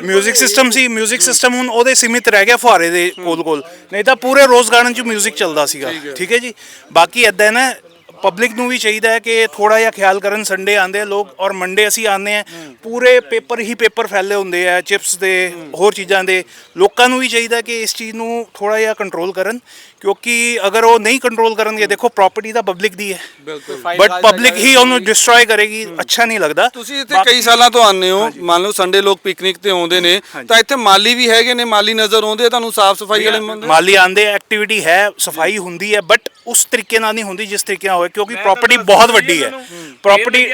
뮤직 ਸਿਸਟਮ ਸੀ 뮤직 ਸਿਸਟਮ ਹੁਣ ਉਹਦੇ ਸੀਮਿਤ ਰਹਿ ਗਿਆ ਫੁਹਾਰੇ ਦੇ ਕੋਲ ਕੋਲ ਨਹੀਂ ਤਾਂ ਪੂਰੇ ਰੋਜ਼ ਗਾਰਡਨ 'ਚ 뮤직 ਚੱਲਦਾ ਸੀਗਾ ਠੀਕ ਹੈ ਜੀ ਬਾਕੀ ਐਦਾਂ ਹੈ ਨਾ ਪਬਲਿਕ ਨੂੰ ਵੀ ਚਾਹੀਦਾ ਹੈ ਕਿ ਥੋੜਾ ਜਿਹਾ ਖਿਆਲ ਕਰਨ ਸੰਡੇ ਆਉਂਦੇ ਆ ਲੋਕ ਔਰ ਮੰਡੇ ਅਸੀਂ ਆਉਂਦੇ ਆ ਪੂਰੇ ਪੇਪਰ ਹੀ ਪੇਪਰ ਫੈਲੇ ਹੁੰਦੇ ਆ ਚਿਪਸ ਦੇ ਹੋਰ ਚੀਜ਼ਾਂ ਦੇ। ਲੋਕਾਂ ਨੂੰ ਵੀ ਚਾਹੀਦਾ ਕਿ ਇਸ ਚੀਜ਼ ਨੂੰ ਥੋੜਾ ਜਿਹਾ ਕੰਟਰੋਲ ਕਰਨ। ਕਿਉਂਕਿ ਅਗਰ ਉਹ ਨਹੀਂ ਕੰਟਰੋਲ ਕਰਨਗੇ ਦੇਖੋ ਪ੍ਰਾਪਰਟੀ ਤਾਂ ਪਬਲਿਕ ਦੀ ਹੈ। ਬਿਲਕੁਲ। ਬਟ ਪਬਲਿਕ ਹੀ ਉਹਨੂੰ ਡਿਸਟਰੋਏ ਕਰੇਗੀ ਅੱਛਾ ਨਹੀਂ ਲੱਗਦਾ। ਤੁਸੀਂ ਇੱਥੇ ਕਈ ਸਾਲਾਂ ਤੋਂ ਆਉਂਦੇ ਹੋ ਮੰਨ ਲਓ ਸੰਡੇ ਲੋਕ ਪਿਕਨਿਕ ਤੇ ਆਉਂਦੇ ਨੇ ਤਾਂ ਇੱਥੇ ਮਾਲੀ ਵੀ ਹੈਗੇ ਨੇ ਮਾਲੀ ਨਜ਼ਰ ਆਉਂਦੇ ਆ ਤੁਹਾਨੂੰ ਸਾਫ਼ ਸਫ਼ਾਈ ਵਾਲੇ ਮਾਲੀ ਆਂਦੇ ਐਕਟੀਵਿਟੀ ਹੈ ਸਫ਼ਾਈ ਹੁੰਦੀ ਹੈ ਬਟ ਉਸ ਤਰੀਕੇ ਨਾਲ ਨਹੀਂ ਹੁੰਦੀ ਜਿਸ ਤਰੀਕੇ ਨਾਲ ਹੋਵੇ ਕਿਉਂਕਿ ਪ੍ਰਾਪਰਟੀ ਬਹੁਤ ਵੱਡੀ ਹੈ। ਪ੍ਰਾਪਰਟੀ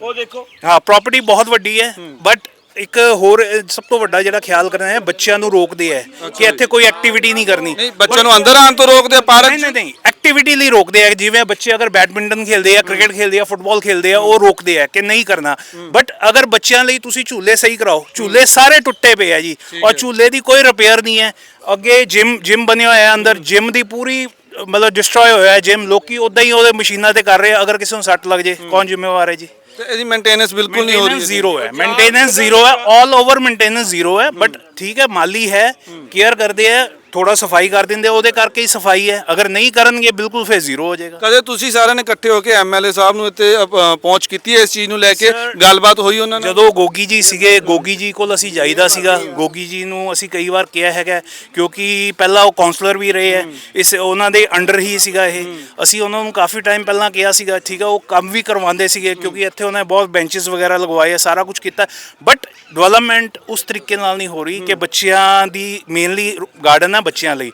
ਉਹ ਦੇਖੋ। ਹਾਂ ਪ੍ਰਾਪਰਟੀ ਬਹੁਤ ਵੱਡੀ ਹੈ ਬਟ ਇੱਕ ਹੋਰ ਸਭ ਤੋਂ ਵੱਡਾ ਜਿਹੜਾ ਖਿਆਲ ਕਰਨਾ ਹੈ ਬੱਚਿਆਂ ਨੂੰ ਰੋਕਦੇ ਹੈ ਕਿ ਇੱਥੇ ਕੋਈ ਐਕਟੀਵਿਟੀ ਨਹੀਂ ਕਰਨੀ। ਨਹੀਂ ਬੱਚਿਆਂ ਨੂੰ ਅੰਦਰ ਆਉਣ ਤੋਂ ਰੋਕਦੇ ਆ ਪਾਰਕ ਨਹੀਂ ਨਹੀਂ ਨਹੀਂ ਐਕਟੀਵਿਟੀ ਲਈ ਰੋਕਦੇ ਆ। ਜਿਵੇਂ ਬੱਚੇ ਅਗਰ ਬੈਡਮਿੰਟਨ ਖੇਲਦੇ ਆ ਕ੍ਰਿਕਟ ਖੇਲਦੇ ਆ ਫੁੱਟਬਾਲ ਖੇਲਦੇ ਆ ਉਹ ਰੋਕਦੇ ਆ ਕਿ ਨਹੀਂ ਕਰਨਾ। ਬਟ ਅਗਰ ਬੱਚਿਆਂ ਲਈ ਤੁਸੀਂ ਝੂਲੇ ਸਹੀ ਕਰਾਓ ਝੂਲੇ ਸਾਰੇ ਟੁੱਟੇ ਪਏ ਆ ਜੀ ਔਰ ਝੂਲੇ ਦੀ ਕੋਈ ਰਿਪੇਅਰ ਨਹੀਂ ਹੈ। ਅੱਗੇ ਜਿਮ ਜਿਮ ਬਣਿਆ ਹੋਇਆ ਹੈ। ਅੰਦਰ ਜਿਮ ਦੀ ਪੂਰੀ ਮਤਲਬ ਡਿਸਟਰੋਏ ਹੋਇਆ ਹੈ ਜਿਮ ਲੋਕੀ ਉਦਾਂ ਹੀ ਉਹਦੇ ਮਸ਼ੀਨਾਂ ਤੇ ਕਰ ਰਹੇ ਆ। ਅਗਰ ਕਿਸੇ ਨੂੰ ਸੱਟ ਲੱਗ ਜੇ ਕੌਣ ਜ਼ਿੰਮੇਵਾਰ ਹੈ ਜੀ? ਤੇ ਇਹਦੀ ਮੇਨਟੇਨੈਂਸ ਬਿਲਕੁਲ ਨਹੀਂ ਹੋ ਰਹੀ ਮੇਨਟੇਨੈਂਸ ਜ਼ੀਰੋ ਹੈ। ਮੇਨਟੇਨੈਂਸ ਜ਼ੀਰੋ ਹੈ। 올 ਓਵਰ ਮੇਨਟੇਨੈਂਸ ਜ਼ੀਰੋ ਹੈ। ਬਟ ਠੀਕ ਹੈ ਮਾਲੀ ਹੈ ਕੇਅਰ ਕਰਦੇ ਆ ਥੋੜਾ ਸਫ਼ਾਈ ਕਰ ਦਿੰਦੇ ਆ, ਉਹਦੇ ਕਰਕੇ ਹੀ ਸਫ਼ਾਈ ਹੈ। ਅਗਰ ਨਹੀਂ ਕਰਨਗੇ ਬਿਲਕੁਲ ਫੇਰ ਜ਼ੀਰੋ ਹੋ ਜਾਏਗਾ। ਕਦੇ ਤੁਸੀਂ ਸਾਰਿਆਂ ਨੇ ਇਕੱਠੇ ਹੋ ਕੇ ਐਮਐਲਏ ਸਾਹਿਬ ਨੂੰ ਇੱਥੇ ਅ, ਪਹੁੰਚ ਕੀਤੀ ਹੈ ਇਸ ਚੀਜ਼ ਨੂੰ ਲੈ ਕੇ? ਗੱਲਬਾਤ ਹੋਈ ਉਹਨਾਂ ਨਾਲ? ਜਦੋਂ ਗੋਗੀ ਜੀ ਸੀਗੇ ਗੋਗੀ ਜੀ ਕੋਲ ਅਸੀਂ ਜਾਈਦਾ ਸੀਗਾ। ਗੋਗੀ ਜੀ ਨੂੰ ਅਸੀਂ ਕਈ ਵਾਰ ਕਿਹਾ ਹੈਗਾ ਕਿਉਂਕਿ ਪਹਿਲਾਂ ਉਹ ਕਾਉਂਸਲਰ ਵੀ ਰਹੇ ਹੈ। ਇਸ ਉਹਨਾਂ ਦੇ ਅੰਡਰ ਹੀ ਸੀਗਾ ਇਹ। ਅਸੀਂ ਉਹਨਾਂ ਨੂੰ ਕਾਫੀ ਟਾਈਮ ਪਹਿਲਾਂ ਕਿਹਾ ਸੀਗਾ ਠੀਕ ਆ ਉਹ ਕੰਮ ਵੀ ਕਰਵਾਉਂਦੇ ਸੀਗੇ ਕਿਉਂਕਿ ਇੱਥੇ ਉਹਨਾਂ ਨੇ ਬਹੁਤ ਬੈਂਚਸ ਵਗੈਰਾ ਲਗਵਾਏ ਆ ਸਾਰਾ ਕੁਝ ਕੀਤਾ। ਬਟ ਡਿਵੈਲਪਮੈਂਟ ਉਸ ਤਰੀਕੇ ਨਾਲ ਨਹੀਂ ਹੋ ਰਹੀ ਕਿ ਬੱਚਿਆਂ ਦੀ ਮੇਨਲੀ ਗਾਰਡਨ ਹੈ ਬੱਚਿਆਂ ਲਈ।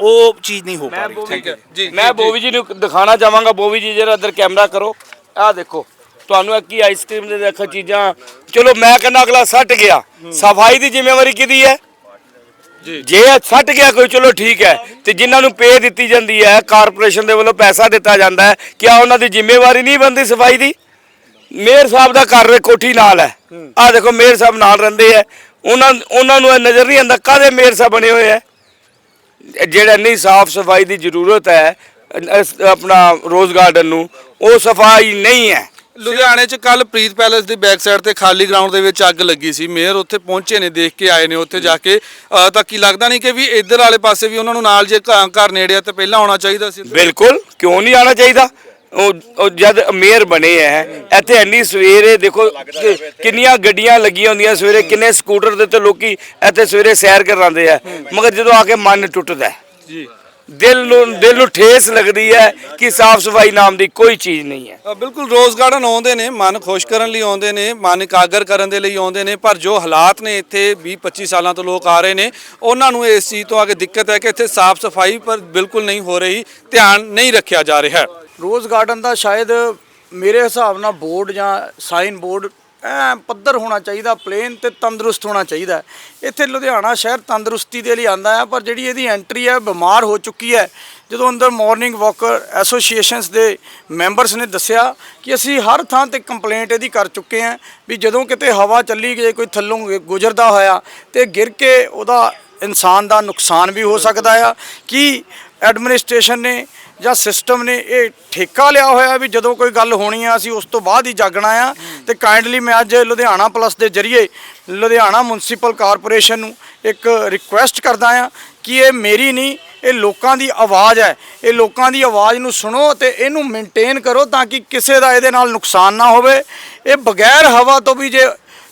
ਉਹ ਚੀਜ਼ ਨਹੀਂ ਹੋ ਪਾ ਰਹੀ। ਠੀਕ ਹੈ। ਜੀ ਮੈਂ ਬੋਵੀ ਜੀ ਨੂੰ ਦਿਖਾਣਾ ਚਾਹਾਂਗਾ। ਬੋਵੀ ਜੀ ਜਰਾ ਇੱਧਰ ਕੈਮਰਾ ਕਰੋ। ਆਹ ਦੇਖੋ ਤੁਹਾਨੂੰ ਕੀ ਆਈਸਕ੍ਰੀਮ ਦੇ ਦੇਖੋ ਚੀਜ਼ਾਂ। ਚਲੋ ਮੈਂ ਕਹਿੰਦਾ ਅਗਲਾ ਸੱਟ ਗਿਆ। ਸਫ਼ਾਈ ਦੀ ਜ਼ਿੰਮੇਵਾਰੀ ਕਿਹਦੀ ਹੈ? ਜੀ। ਸੱਟ ਗਿਆ ਕੋਈ ਚਲੋ ਠੀਕ ਹੈ। ਤੇ ਜਿਨ੍ਹਾਂ ਨੂੰ ਪੇ ਦਿੱਤੀ ਜਾਂਦੀ ਹੈ ਕਾਰਪੋਰੇਸ਼ਨ ਦੇ ਵੱਲੋਂ ਪੈਸਾ ਦਿੱਤਾ ਜਾਂਦਾ ਹੈ ਕਿਆ ਉਹਨਾਂ ਦੀ ਜ਼ਿੰਮੇਵਾਰੀ ਨਹੀਂ ਬਣਦੀ ਸਫ਼ਾਈ ਦੀ? ਮੇਅਰ ਸਾਹਿਬ ਦਾ ਘਰ ਦੇ ਕੋਠੀ ਨਾਲ ਹੈ। ਆਹ ਦੇਖੋ ਮੇਅਰ ਸਾਹਿਬ ਨਾਲ ਰਹਿੰਦੇ ਆ ਉਹਨਾਂ ਉਹਨਾਂ ਨੂੰ ਇਹ ਨਜ਼ਰ ਨਹੀਂ ਆਉਂਦਾ ਕਾਹਦੇ ਮੇਅਰ ਸਾਹਿਬ ਬਣੇ ਹੋਏ ਆ ਜਿਹੜਾ ਨਹੀਂ ਸਾਫ਼ ਸਫ਼ਾਈ ਦੀ ਜ਼ਰੂਰਤ ਹੈ ਆਪਣਾ ਰੋਜ਼ ਗਾਰਡਨ ਨੂੰ ਉਹ ਸਫ਼ਾਈ ਨਹੀਂ ਹੈ। ਲੁਧਿਆਣੇ 'ਚ ਕੱਲ ਪ੍ਰੀਤ ਪੈਲੇਸ ਦੀ ਬੈਕ ਸਾਈਡ ਤੇ ਖਾਲੀ ਗਰਾਊਂਡ ਦੇ ਵਿੱਚ ਅੱਗ ਲੱਗੀ ਸੀ। ਮੇਅਰ ਉੱਥੇ ਪਹੁੰਚੇ ਨੇ ਦੇਖ ਕੇ ਆਏ ਨੇ ਉੱਥੇ ਜਾ ਕੇ। ਤਾਂ ਕੀ ਲੱਗਦਾ ਨਹੀਂ ਕਿ ਵੀ ਇੱਧਰ ਵਾਲੇ ਪਾਸੇ ਵੀ ਉਹਨਾਂ ਨੂੰ ਨਾਲ ਜੇ ਘਰ ਨੇੜੇ ਆ ਤੇ ਪਹਿਲਾਂ ਆਉਣਾ ਚਾਹੀਦਾ ਸੀ ਬਿਲਕੁਲ ਕਿਉਂ ਨਹੀਂ ਆਣਾ ਚਾਹੀਦਾ? ਉਹ ਜਦ ਮੇਅਰ ਬਣੇ ਐ ਇੱਥੇ ਇੰਨੀ ਸਵੇਰੇ ਦੇਖੋ ਕਿੰਨੀਆਂ ਗੱਡੀਆਂ ਲੱਗੀਆਂ ਹੁੰਦੀਆਂ ਸਵੇਰੇ ਕਿੰਨੇ ਸਕੂਟਰ ਦੇ ਤੇ ਲੋਕੀ ਇੱਥੇ ਸਵੇਰੇ ਸੈਰ ਕਰਨ ਆਉਂਦੇ ਆ ਮਗਰ ਜਦੋਂ ਆ ਕੇ ਮਨ ਟੁੱਟਦਾ ਹੈ। ਜੀ। ਦਿਲ ਨੂੰ ਦਿਲ ਨੂੰ ਠੇਸ ਲੱਗਦੀ ਹੈ ਕਿ ਸਾਫ਼ ਸਫ਼ਾਈ ਨਾਮ ਦੀ ਕੋਈ ਚੀਜ਼ ਨਹੀਂ ਹੈ ਬਿਲਕੁਲ ਰੋਜ਼ ਗਾਰਡਨ ਆਉਂਦੇ ਨੇ ਮਨ ਖੁਸ਼ ਕਰਨ ਲਈ ਆਉਂਦੇ ਨੇ ਮਨ ਇਕਾਗਰ ਕਰਨ ਦੇ ਲਈ ਆਉਂਦੇ ਨੇ ਪਰ ਜੋ ਹਾਲਾਤ ਨੇ ਇੱਥੇ 20 25 ਸਾਲਾਂ ਤੋਂ ਲੋਕ ਆ ਰਹੇ ਨੇ ਉਹਨਾਂ ਨੂੰ ਇਸ ਚੀਜ਼ ਤੋਂ ਆ ਕੇ ਦਿੱਕਤ ਹੈ ਕਿ ਇੱਥੇ ਸਾਫ਼ ਸਫ਼ਾਈ ਪਰ ਬਿਲਕੁਲ ਨਹੀਂ ਹੋ ਰਹੀ ਧਿਆਨ ਨਹੀਂ ਰੱਖਿਆ ਜਾ ਰਿਹਾ। ਹੈ ਰੋਜ਼ ਗਾਰਡਨ ਦਾ ਸ਼ਾਇਦ ਮੇਰੇ ਹਿਸਾਬ ਨਾਲ ਬੋਰਡ ਜਾਂ ਸਾਈਨ ਬੋਰਡ, ਐ ਪੱਧਰ ਹੋਣਾ ਚਾਹੀਦਾ, ਪਲੇਨ ਤੇ ਤੰਦਰੁਸਤ ਹੋਣਾ ਚਾਹੀਦਾ। ਇੱਥੇ ਲੁਧਿਆਣਾ ਸ਼ਹਿਰ ਤੰਦਰੁਸਤੀ ਦੇ ਲਈ ਆਂਦਾ ਹੈ, ਪਰ ਜਿਹੜੀ ਇਹਦੀ ਐਂਟਰੀ ਹੈ, ਬਿਮਾਰ ਹੋ ਚੁੱਕੀ ਹੈ। ਜਦੋਂ ਅੰਦਰ ਮਾਰਨਿੰਗ ਵਾਕਰ ਐਸੋਸੀਏਸ਼ਨਸ ਦੇ ਮੈਂਬਰਸ ਨੇ ਦੱਸਿਆ ਕਿ ਅਸੀਂ ਹਰ ਥਾਂ ਤੇ ਕੰਪਲੇਂਟ ਇਹਦੀ ਕਰ ਚੁੱਕੇ ਹਾਂ ਵੀ ਜਦੋਂ ਕਿਤੇ ਹਵਾ ਚੱਲੀ ਗਈ, ਕੋਈ ਥੱਲੋਂ ਗੁਜ਼ਰਦਾ ਹੋਇਆ ਤੇ ਗਿਰ ਕੇ ਉਹਦਾ ਇਨਸਾਨ ਦਾ ਨੁਕਸਾਨ ਵੀ ਹੋ ਸਕਦਾ ਆ। ਕਿ ਐਡਮਿਨਿਸਟ੍ਰੇਸ਼ਨ ਨੇ ਜਾਂ ਸਿਸਟਮ ਨੇ ਇਹ ਠੇਕਾ ਲਿਆ ਹੋਇਆ ਵੀ ਜਦੋਂ ਕੋਈ ਗੱਲ ਹੋਣੀ ਆ, ਅਸੀਂ ਉਸ ਤੋਂ ਬਾਅਦ ਹੀ ਜਾਗਣਾ ਆ। ਤੇ ਕਾਈਂਡਲੀ ਮੈਂ ਅੱਜ ਲੁਧਿਆਣਾ ਪਲੱਸ ਦੇ ਜ਼ਰੀਏ ਲੁਧਿਆਣਾ ਮਿਊਨਿਸਪਲ ਕਾਰਪੋਰੇਸ਼ਨ ਨੂੰ ਇੱਕ ਰਿਕੁਐਸਟ ਕਰਦਾ ਆ ਕਿ ਇਹ ਮੇਰੀ ਨਹੀਂ, ਇਹ ਲੋਕਾਂ ਦੀ ਆਵਾਜ਼ ਹੈ। ਇਹ ਲੋਕਾਂ ਦੀ ਆਵਾਜ਼ ਨੂੰ ਸੁਣੋ ਤੇ ਇਹਨੂੰ ਮੇਨਟੇਨ ਕਰੋ ਤਾਂ ਕਿ ਕਿਸੇ ਦਾ ਇਹਦੇ ਨਾਲ ਨੁਕਸਾਨ ਨਾ ਹੋਵੇ। ਇਹ ਬਗੈਰ ਹਵਾ ਤੋਂ ਵੀ ਜੇ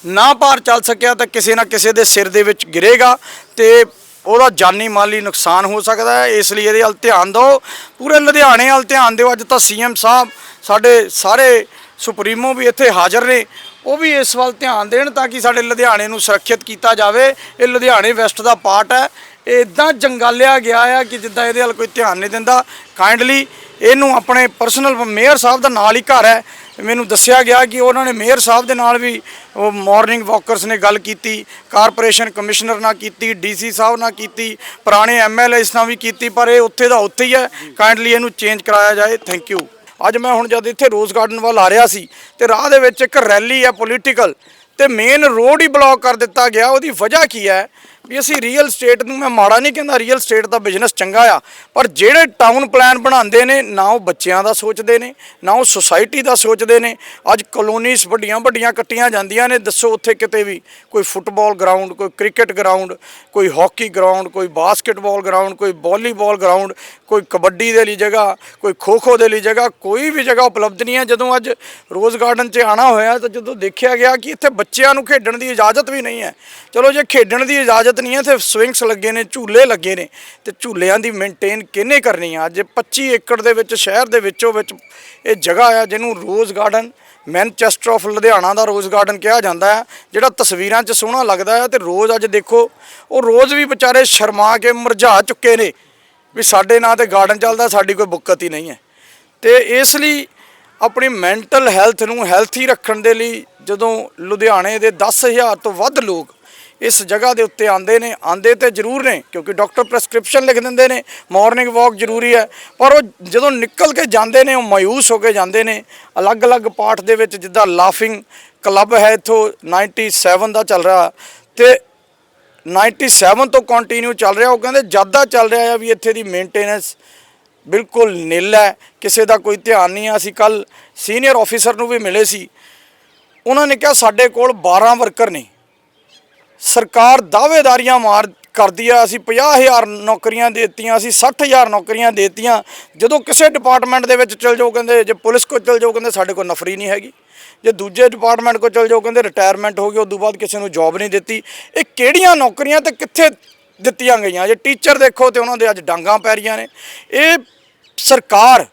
ਨਾ ਪਾਰ ਚੱਲ ਸਕਿਆ ਤਾਂ ਕਿਸੇ ਨਾ ਕਿਸੇ ਦੇ ਸਿਰ ਦੇ ਵਿੱਚ ਗਿਰੇਗਾ ਤੇ ਉਹਦਾ ਜਾਨੀ ਮਾਲੀ ਨੁਕਸਾਨ ਹੋ ਸਕਦਾ ਹੈ, ਇਸ ਲਈ ਇਹਦੇ ਵੱਲ ਧਿਆਨ ਦਿਓ। ਪੂਰੇ ਲੁਧਿਆਣੇ ਵੱਲ ਧਿਆਨ ਦਿਓ, ਅੱਜ ਤਾਂ ਸੀਐਮ ਸਾਹਿਬ ਸਾਡੇ ਸਾਰੇ ਸੁਪਰੀਮੋ ਵੀ ਇੱਥੇ ਹਾਜ਼ਰ ਨੇ। ਉਹ ਵੀ ਇਸ ਵੱਲ ਧਿਆਨ ਦੇਣ ਤਾਂ ਕਿ ਸਾਡੇ ਲੁਧਿਆਣੇ ਨੂੰ ਸੁਰੱਖਿਅਤ ਕੀਤਾ ਜਾਵੇ। ਇਹ ਲੁਧਿਆਣੇ ਵੈਸਟ ਦਾ ਪਾਰਟ ਹੈ। ਇਹ ਇਦਾਂ ਜੰਗਾਲਿਆ ਗਿਆ ਆ ਕਿ ਜਿੱਦਾਂ ਇਹਦੇ ਵੱਲ ਕੋਈ ਧਿਆਨ ਨਹੀਂ ਦਿੰਦਾ। ਕਾਈਂਡਲੀ ਇਹਨੂੰ ਆਪਣੇ ਪਰਸਨਲ ਮੇਅਰ ਸਾਹਿਬ ਦਾ ਨਾਲ ਹੀ ਘਰ ਹੈ। ਮੈਨੂੰ ਦੱਸਿਆ ਗਿਆ ਕਿ ਉਹਨਾਂ ਨੇ ਮੇਅਰ ਸਾਹਿਬ ਦੇ ਨਾਲ ਵੀ ਉਹ ਮਾਰਨਿੰਗ ਵਾਕਰਸ ਨੇ ਗੱਲ ਕੀਤੀ ਕਾਰਪੋਰੇਸ਼ਨ ਕਮਿਸ਼ਨਰ ਨਾਲ ਕੀਤੀ ਡੀਸੀ ਸਾਹਿਬ ਨਾਲ ਕੀਤੀ, ਪੁਰਾਣੇ ਐਮਐਲਏਸ ਨਾਲ ਵੀ ਕੀਤੀ, ਪਰ ਇਹ ਉੱਥੇ ਦਾ ਉੱਥੇ ਹੀ ਹੈ। ਕਾਈਂਡਲੀ ਇਹਨੂੰ ਚੇਂਜ ਕਰਾਇਆ ਜਾਏ। ਥੈਂਕ ਯੂ ਅੱਜ ਮੈਂ ਹੁਣ ਜਦ ਇੱਥੇ ਰੋਜ਼ ਗਾਰਡਨ ਵੱਲ ਆ ਰਿਹਾ ਸੀ ਤੇ ਰਾਹ ਦੇ ਵਿੱਚ ਇੱਕ ਰੈਲੀ ਹੈ ਪੋਲੀਟੀਕਲ ਤੇ ਮੇਨ ਰੋਡ ਹੀ ਬਲੌਕ ਕਰ ਦਿੱਤਾ ਗਿਆ। ਉਹਦੀ ਵਜ੍ਹਾ ਕੀ ਹੈ? ਵੀ ਅਸੀਂ ਰੀਅਲ ਸਟੇਟ ਨੂੰ, ਮੈਂ ਮਾੜਾ ਨਹੀਂ ਕਹਿੰਦਾ ਰੀਅਲ ਸਟੇਟ ਦਾ ਬਿਜ਼ਨਸ ਚੰਗਾ ਆ, ਪਰ ਜਿਹੜੇ ਟਾਊਨ ਪਲਾਨ ਬਣਾਉਂਦੇ ਨੇ, ਨਾ ਉਹ ਬੱਚਿਆਂ ਦਾ ਸੋਚਦੇ ਨੇ, ਨਾ ਉਹ ਸੁਸਾਇਟੀ ਦਾ ਸੋਚਦੇ ਨੇ। ਅੱਜ ਕਲੋਨੀਸ ਵੱਡੀਆਂ ਵੱਡੀਆਂ ਕੱਟੀਆਂ ਜਾਂਦੀਆਂ ਨੇ, ਦੱਸੋ ਉੱਥੇ ਕਿਤੇ ਵੀ ਕੋਈ ਫੁੱਟਬਾਲ ਗਰਾਊਂਡ ਕੋਈ ਕ੍ਰਿਕਟ ਗਰਾਊਂਡ ਕੋਈ ਹਾਕੀ ਗਰਾਊਂਡ ਕੋਈ ਬਾਸਕਟਬਾਲ ਗਰਾਊਂਡ ਕੋਈ ਵਾਲੀਬਾਲ ਗਰਾਊਂਡ ਕੋਈ ਕਬੱਡੀ ਦੇ ਲਈ ਜਗ੍ਹਾ, ਕੋਈ ਖੋ-ਖੋ ਦੇ ਲਈ ਜਗ੍ਹਾ, ਕੋਈ ਵੀ ਜਗ੍ਹਾ ਉਪਲਬਧ ਨਹੀਂ ਹੈ। ਜਦੋਂ ਅੱਜ ਰੋਜ਼ ਗਾਰਡਨ 'ਚ ਆਣਾ ਹੋਇਆ, ਤਾਂ ਜਦੋਂ ਦੇਖਿਆ ਗਿਆ ਕਿ ਇੱਥੇ ਬੱਚਿਆਂ ਨੂੰ ਖੇਡਣ ਦੀ ਇਜਾਜ਼ਤ ਵੀ ਨਹੀਂ ਹੈ। ਚਲੋ ਜੇ ਖੇਡਣ ਦੀ ਇਜਾਜ਼ਤ ਨਹੀਂ ਹੈ, ਤੇ ਸਵਿੰਗਸ ਲੱਗੇ ਨੇ, ਝੂਲੇ ਲੱਗੇ ਨੇ, ਤੇ ਝੂਲਿਆਂ ਦੀ ਮੇਨਟੇਨ ਕਿਹਨੇ ਕਰਨੀ ਆ? ਅੱਜ 25 ਏਕੜ ਦੇ ਵਿੱਚ, ਸ਼ਹਿਰ ਦੇ ਵਿੱਚੋਂ ਵਿੱਚ ਇਹ ਜਗ੍ਹਾ ਆ, ਜਿਹਨੂੰ Rose Garden, Manchester of Ludhiana the rose garden ਕਿਹਾ ਜਾਂਦਾ ਹੈ, ਜਿਹੜਾ ਤਸਵੀਰਾਂ 'ਚ ਸੋਹਣਾ ਲੱਗਦਾ ਹੈ। ਤੇ ਰੋਜ਼ ਅੱਜ ਦੇਖੋ, ਉਹ ਰੋਜ਼ ਵੀ ਵਿਚਾਰੇ ਸ਼ਰਮਾ ਕੇ ਮਰਝਾ ਚੁੱਕੇ ਨੇ। ਵੀ ਸਾਡੇ ਨਾਂ ਤੇ ਗਾਰਡਨ ਚੱਲਦਾ, ਸਾਡੀ ਕੋਈ ਬੁੱਕਤ ਹੀ ਨਹੀਂ ਹੈ। ਤੇ ਇਸ ਲਈ ਆਪਣੀ ਮੈਂਟਲ ਹੈਲਥ ਨੂੰ ਹੈਲਥੀ ਰੱਖਣ ਦੇ ਲਈ ਜਦੋਂ ਲੁਧਿਆਣੇ ਦੇ 10000 ਤੋਂ ਵੱਧ ਲੋਕ ਇਸ ਜਗ੍ਹਾ ਦੇ ਉੱਤੇ ਆਂਦੇ ਨੇ ਆਂਦੇ ਤੇ ਜ਼ਰੂਰ ਨੇ, ਕਿਉਂਕਿ ਡਾਕਟਰ ਪ੍ਰੈਸਕ੍ਰਿਪਸ਼ਨ ਲਿਖ ਦਿੰਦੇ ਨੇ ਮਾਰਨਿੰਗ ਵਾਕ ਜ਼ਰੂਰੀ ਹੈ। ਪਰ ਉਹ ਜਦੋਂ ਨਿਕਲ ਕੇ ਜਾਂਦੇ ਨੇ, ਉਹ ਮਾਯੂਸ ਹੋ ਕੇ ਜਾਂਦੇ ਨੇ, ਅਲੱਗ-ਅਲੱਗ ਪਾਰਟ ਦੇ ਵਿੱਚ ਜਿੱਦਾਂ ਲਾਫਿੰਗ ਕਲੱਬ ਹੈ ਇੱਥੋਂ 97 ਦਾ ਚੱਲ ਰਿਹਾ। ਤੇ 97 ਤੋਂ ਕੰਟੀਨਿਊ ਚੱਲ ਰਿਹਾ, ਉਹ ਕਹਿੰਦੇ ਜ਼ਿਆਦਾ ਚੱਲ ਰਿਹਾ ਆ ਵੀ ਇੱਥੇ ਦੀ ਮੇਨਟੇਨੈਂਸ ਬਿਲਕੁਲ ਨਿਲ ਹੈ, ਕਿਸੇ ਦਾ ਕੋਈ ਧਿਆਨ ਨਹੀਂ ਆ ਅਸੀਂ ਕੱਲ ਸੀਨੀਅਰ ਆਫੀਸਰ ਨੂੰ ਵੀ ਮਿਲੇ ਸੀ। ਉਹਨਾਂ ਨੇ ਕਿਹਾ ਸਾਡੇ ਕੋਲ 12 ਵਰਕਰ ਨੇ। ਸਰਕਾਰ ਦਾਅਵੇਦਾਰੀਆਂ ਮਾਰ ਕਰਦੀ ਆ, ਅਸੀਂ 50000 ਨੌਕਰੀਆਂ ਦੇਤੀਆਂ, ਅਸੀਂ 60000 ਨੌਕਰੀਆਂ ਦੇਤੀਆਂ। ਜਦੋਂ ਕਿਸੇ ਡਿਪਾਰਟਮੈਂਟ ਦੇ ਵਿੱਚ ਚਲ ਜਾਓ, ਕਹਿੰਦੇ ਜੇ ਪੁਲਿਸ ਕੋਲ ਚਲ ਜਾਓ, ਕਹਿੰਦੇ ਸਾਡੇ ਕੋਲ ਨਫਰੀ ਨਹੀਂ ਹੈਗੀ। ਜੇ ਦੂਜੇ ਡਿਪਾਰਟਮੈਂਟ ਕੋਲ ਚਲ ਜਾਓ ਕਹਿੰਦੇ ਰਿਟਾਇਰਮੈਂਟ ਹੋ ਗਈ ਉਦੋਂ ਬਾਅਦ ਕਿਸੇ ਨੂੰ ਜੌਬ ਨਹੀਂ ਦਿੱਤੀ। ਇਹ ਕਿਹੜੀਆਂ ਨੌਕਰੀਆਂ ਤੇ ਕਿੱਥੇ ਦਿੱਤੀਆਂ ਗਈਆਂ? ਜੇ ਟੀਚਰ ਦੇਖੋ ਤੇ ਉਹਨਾਂ ਦੇ ਅੱਜ ਡਾਂਗਾਂ ਪੈ ਰਹੀਆਂ ਨੇ। ਇਹ ਸਰਕਾਰ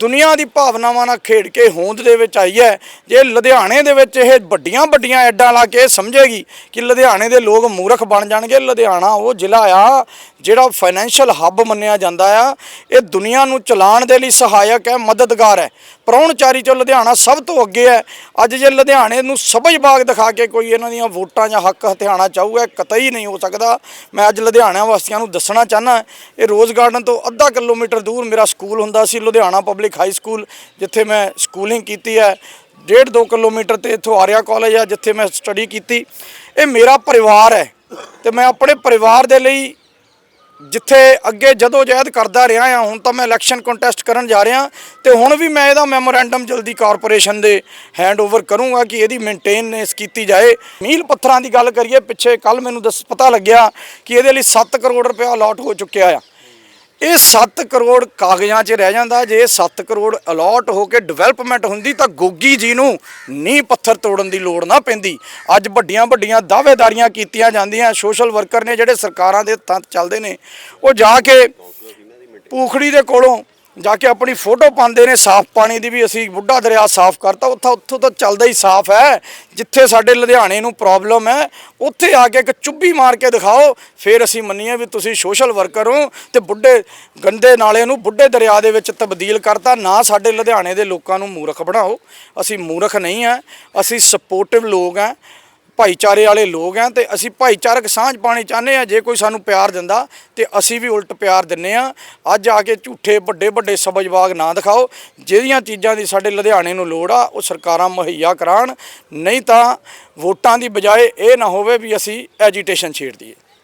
ਦੁਨੀਆ ਦੀ ਭਾਵਨਾਵਾਂ ਨਾਲ ਖੇਡ ਕੇ ਹੋਂਦ ਦੇ ਵਿੱਚ ਆਈ ਹੈ। ਜੇ ਲੁਧਿਆਣੇ ਦੇ ਵਿੱਚ ਇਹ ਵੱਡੀਆਂ ਵੱਡੀਆਂ ਐਡਾਂ ਲਾ ਕੇ ਇਹ ਸਮਝੇਗੀ ਕਿ ਲੁਧਿਆਣੇ ਦੇ ਲੋਕ ਮੂਰਖ ਬਣ ਜਾਣਗੇ। ਲੁਧਿਆਣਾ ਉਹ ਜ਼ਿਲ੍ਹਾ ਆ ਜਿਹੜਾ ਫਾਈਨੈਂਸ਼ੀਅਲ ਹੱਬ ਮੰਨਿਆ ਜਾਂਦਾ ਆ। ਇਹ ਦੁਨੀਆ ਨੂੰ ਚਲਾਉਣ ਦੇ ਲਈ ਸਹਾਇਕ ਹੈ, ਮਦਦਗਾਰ ਹੈ। ਪ੍ਰਾਹੁਣਚਾਰੀ 'ਚੋਂ ਲੁਧਿਆਣਾ ਸਭ ਤੋਂ ਅੱਗੇ ਹੈ। ਅੱਜ ਜੇ ਲੁਧਿਆਣੇ ਨੂੰ ਸਬਜ ਬਾਗ ਦਿਖਾ ਕੇ ਕੋਈ ਇਹਨਾਂ ਦੀਆਂ ਵੋਟਾਂ ਜਾਂ ਹੱਕ ਹਥਿਆਣਾ ਚਾਹੂਗਾ ਕਤਈ ਨਹੀਂ ਹੋ ਸਕਦਾ। ਮੈਂ ਅੱਜ ਲੁਧਿਆਣਾ ਵਾਸੀਆਂ ਨੂੰ ਦੱਸਣਾ ਚਾਹਨਾ ਇਹ ਰੋਜ਼ ਗਾਰਡਨ ਤੋਂ ਅੱਧਾ ਕਿਲੋਮੀਟਰ ਦੂਰ ਮੇਰਾ ਸਕੂਲ ਹੁੰਦਾ ਸੀ, ਲੁਧਿਆਣਾ ਪਬਲਿਕ ਹਾਈ ਸਕੂਲ ਜਿੱਥੇ ਮੈਂ ਸਕੂਲਿੰਗ ਕੀਤੀ ਹੈ। ਡੇਢ ਦੋ ਕਿਲੋਮੀਟਰ ਤੇ ਇੱਥੋਂ ਆਰਿਆ ਕਾਲਜ ਆ ਜਿੱਥੇ ਮੈਂ ਸਟੱਡੀ ਕੀਤੀ। ਇਹ ਮੇਰਾ ਪਰਿਵਾਰ ਹੈ ਤੇ ਮੈਂ ਆਪਣੇ ਪਰਿਵਾਰ ਦੇ ਲਈ ਜਿੱਥੇ ਅੱਗੇ ਜਦੋਂ ਜਹਿਦ ਕਰਦਾ ਰਿਹਾ ਆ ਹੁਣ ਤਾਂ ਮੈਂ ਇਲੈਕਸ਼ਨ ਕੰਟੈਸਟ ਕਰਨ ਜਾ ਰਿਹਾ ਤੇ ਹੁਣ ਵੀ ਮੈਂ ਇਹਦਾ ਮੈਮੋਰੈਂਡਮ ਜਲਦੀ ਕਾਰਪੋਰੇਸ਼ਨ ਦੇ ਹੈਂਡਓਵਰ ਕਰੂੰਗਾ ਕਿ ਇਹਦੀ ਮੇਨਟੇਨੈਂਸ ਕੀਤੀ ਜਾਏ। ਮੀਲ ਪੱਥਰਾਂ ਦੀ ਗੱਲ ਕਰੀਏ, ਪਿੱਛੇ ਕੱਲ ਮੈਨੂੰ ਦੱਸ ਪਤਾ ਲੱਗਿਆ ਕਿ ਇਹਦੇ ਲਈ 7 ਕਰੋੜ ਰੁਪਏ ਅਲਾਟ ਹੋ ਚੁੱਕਿਆ ਆ। ਇਹ 7 ਕਰੋੜ ਕਾਗਜ਼ਾਂ 'ਚ ਰਹਿ ਜਾਂਦਾ। ਜੇ 7 ਕਰੋੜ ਅਲਾਟ ਹੋ ਕੇ ਡਿਵੈਲਪਮੈਂਟ ਹੁੰਦੀ ਤਾਂ ਗੋਗੀ ਜੀ ਨੂੰ ਨੀਂਹ ਪੱਥਰ ਤੋੜਨ ਦੀ ਲੋੜ ਨਾ ਪੈਂਦੀ। ਅੱਜ ਵੱਡੀਆਂ ਵੱਡੀਆਂ ਦਾਅਵੇਦਾਰੀਆਂ ਕੀਤੀਆਂ ਜਾਂਦੀਆਂ। ਸੋਸ਼ਲ ਵਰਕਰ ਨੇ ਜਿਹੜੇ ਸਰਕਾਰਾਂ ਦੇ ਤੰਤ ਚੱਲਦੇ ਨੇ, ਉਹ ਜਾ ਕੇ ਪੂਖੜੀ ਦੇ ਕੋਲੋਂ ਜਾ ਕੇ ਆਪਣੀ ਫੋਟੋ ਪਾਉਂਦੇ ਨੇ, ਸਾਫ਼ ਪਾਣੀ ਦੀ ਵੀ ਅਸੀਂ ਬੁੱਢਾ ਦਰਿਆ ਸਾਫ਼ ਕਰਤਾ। ਉੱਥਾ, ਉੱਥੋਂ ਤਾਂ ਚੱਲਦਾ ਹੀ ਸਾਫ਼ ਹੈ। ਜਿੱਥੇ ਸਾਡੇ ਲੁਧਿਆਣੇ ਨੂੰ ਪ੍ਰੋਬਲਮ ਹੈ, ਉੱਥੇ ਆ ਕੇ ਇੱਕ ਚੁੱਭੀ ਮਾਰ ਕੇ ਦਿਖਾਓ। ਫਿਰ ਅਸੀਂ ਮੰਨੀਏ ਵੀ ਤੁਸੀਂ ਸੋਸ਼ਲ ਵਰਕਰ ਹੋ ਤੇ ਬੁੱਢੇ, ਗੰਦੇ ਨਾਲੇ ਨੂੰ ਬੁੱਢੇ ਦਰਿਆ ਦੇ ਵਿੱਚ ਤਬਦੀਲ ਕਰਤਾ। ਨਾ ਸਾਡੇ ਲੁਧਿਆਣੇ ਦੇ ਲੋਕਾਂ ਨੂੰ ਮੂਰਖ ਬਣਾਓ। ਅਸੀਂ ਮੂਰਖ ਨਹੀਂ ਆ ਅਸੀਂ ਸਪੋਰਟਿਵ ਲੋਕ ਆ ਭਾਈਚਾਰੇ ਵਾਲੇ ਲੋਕ ਆ ਤੇ ਅਸੀਂ ਭਾਈਚਾਰਕ ਸਾਂਝ ਪਾਣੀ ਚਾਹੁੰਦੇ ਆ, ਜੇ ਕੋਈ ਸਾਨੂੰ ਪਿਆਰ ਦਿੰਦਾ ਤੇ ਅਸੀਂ ਵੀ ਉਲਟ ਪਿਆਰ ਦਿੰਨੇ ਆ। ਅੱਜ ਆ ਕੇ ਝੂਠੇ ਵੱਡੇ ਵੱਡੇ ਸਬਜਵਾਗ ਨਾ ਦਿਖਾਓ, ਜਿਹੜੀਆਂ ਚੀਜ਼ਾਂ ਦੀ ਸਾਡੇ ਲੁਧਿਆਣੇ ਨੂੰ ਲੋੜ ਆ, ਉਹ ਸਰਕਾਰਾਂ ਮੁਹੱਈਆ ਕਰਾਉਣ। ਨਹੀਂ ਤਾਂ ਵੋਟਾਂ ਦੀ ਬਜਾਏ ਇਹ ਨਾ ਹੋਵੇ ਵੀ ਅਸੀਂ ਐਜੀਟੇਸ਼ਨ ਛੇੜ ਦਈਏ।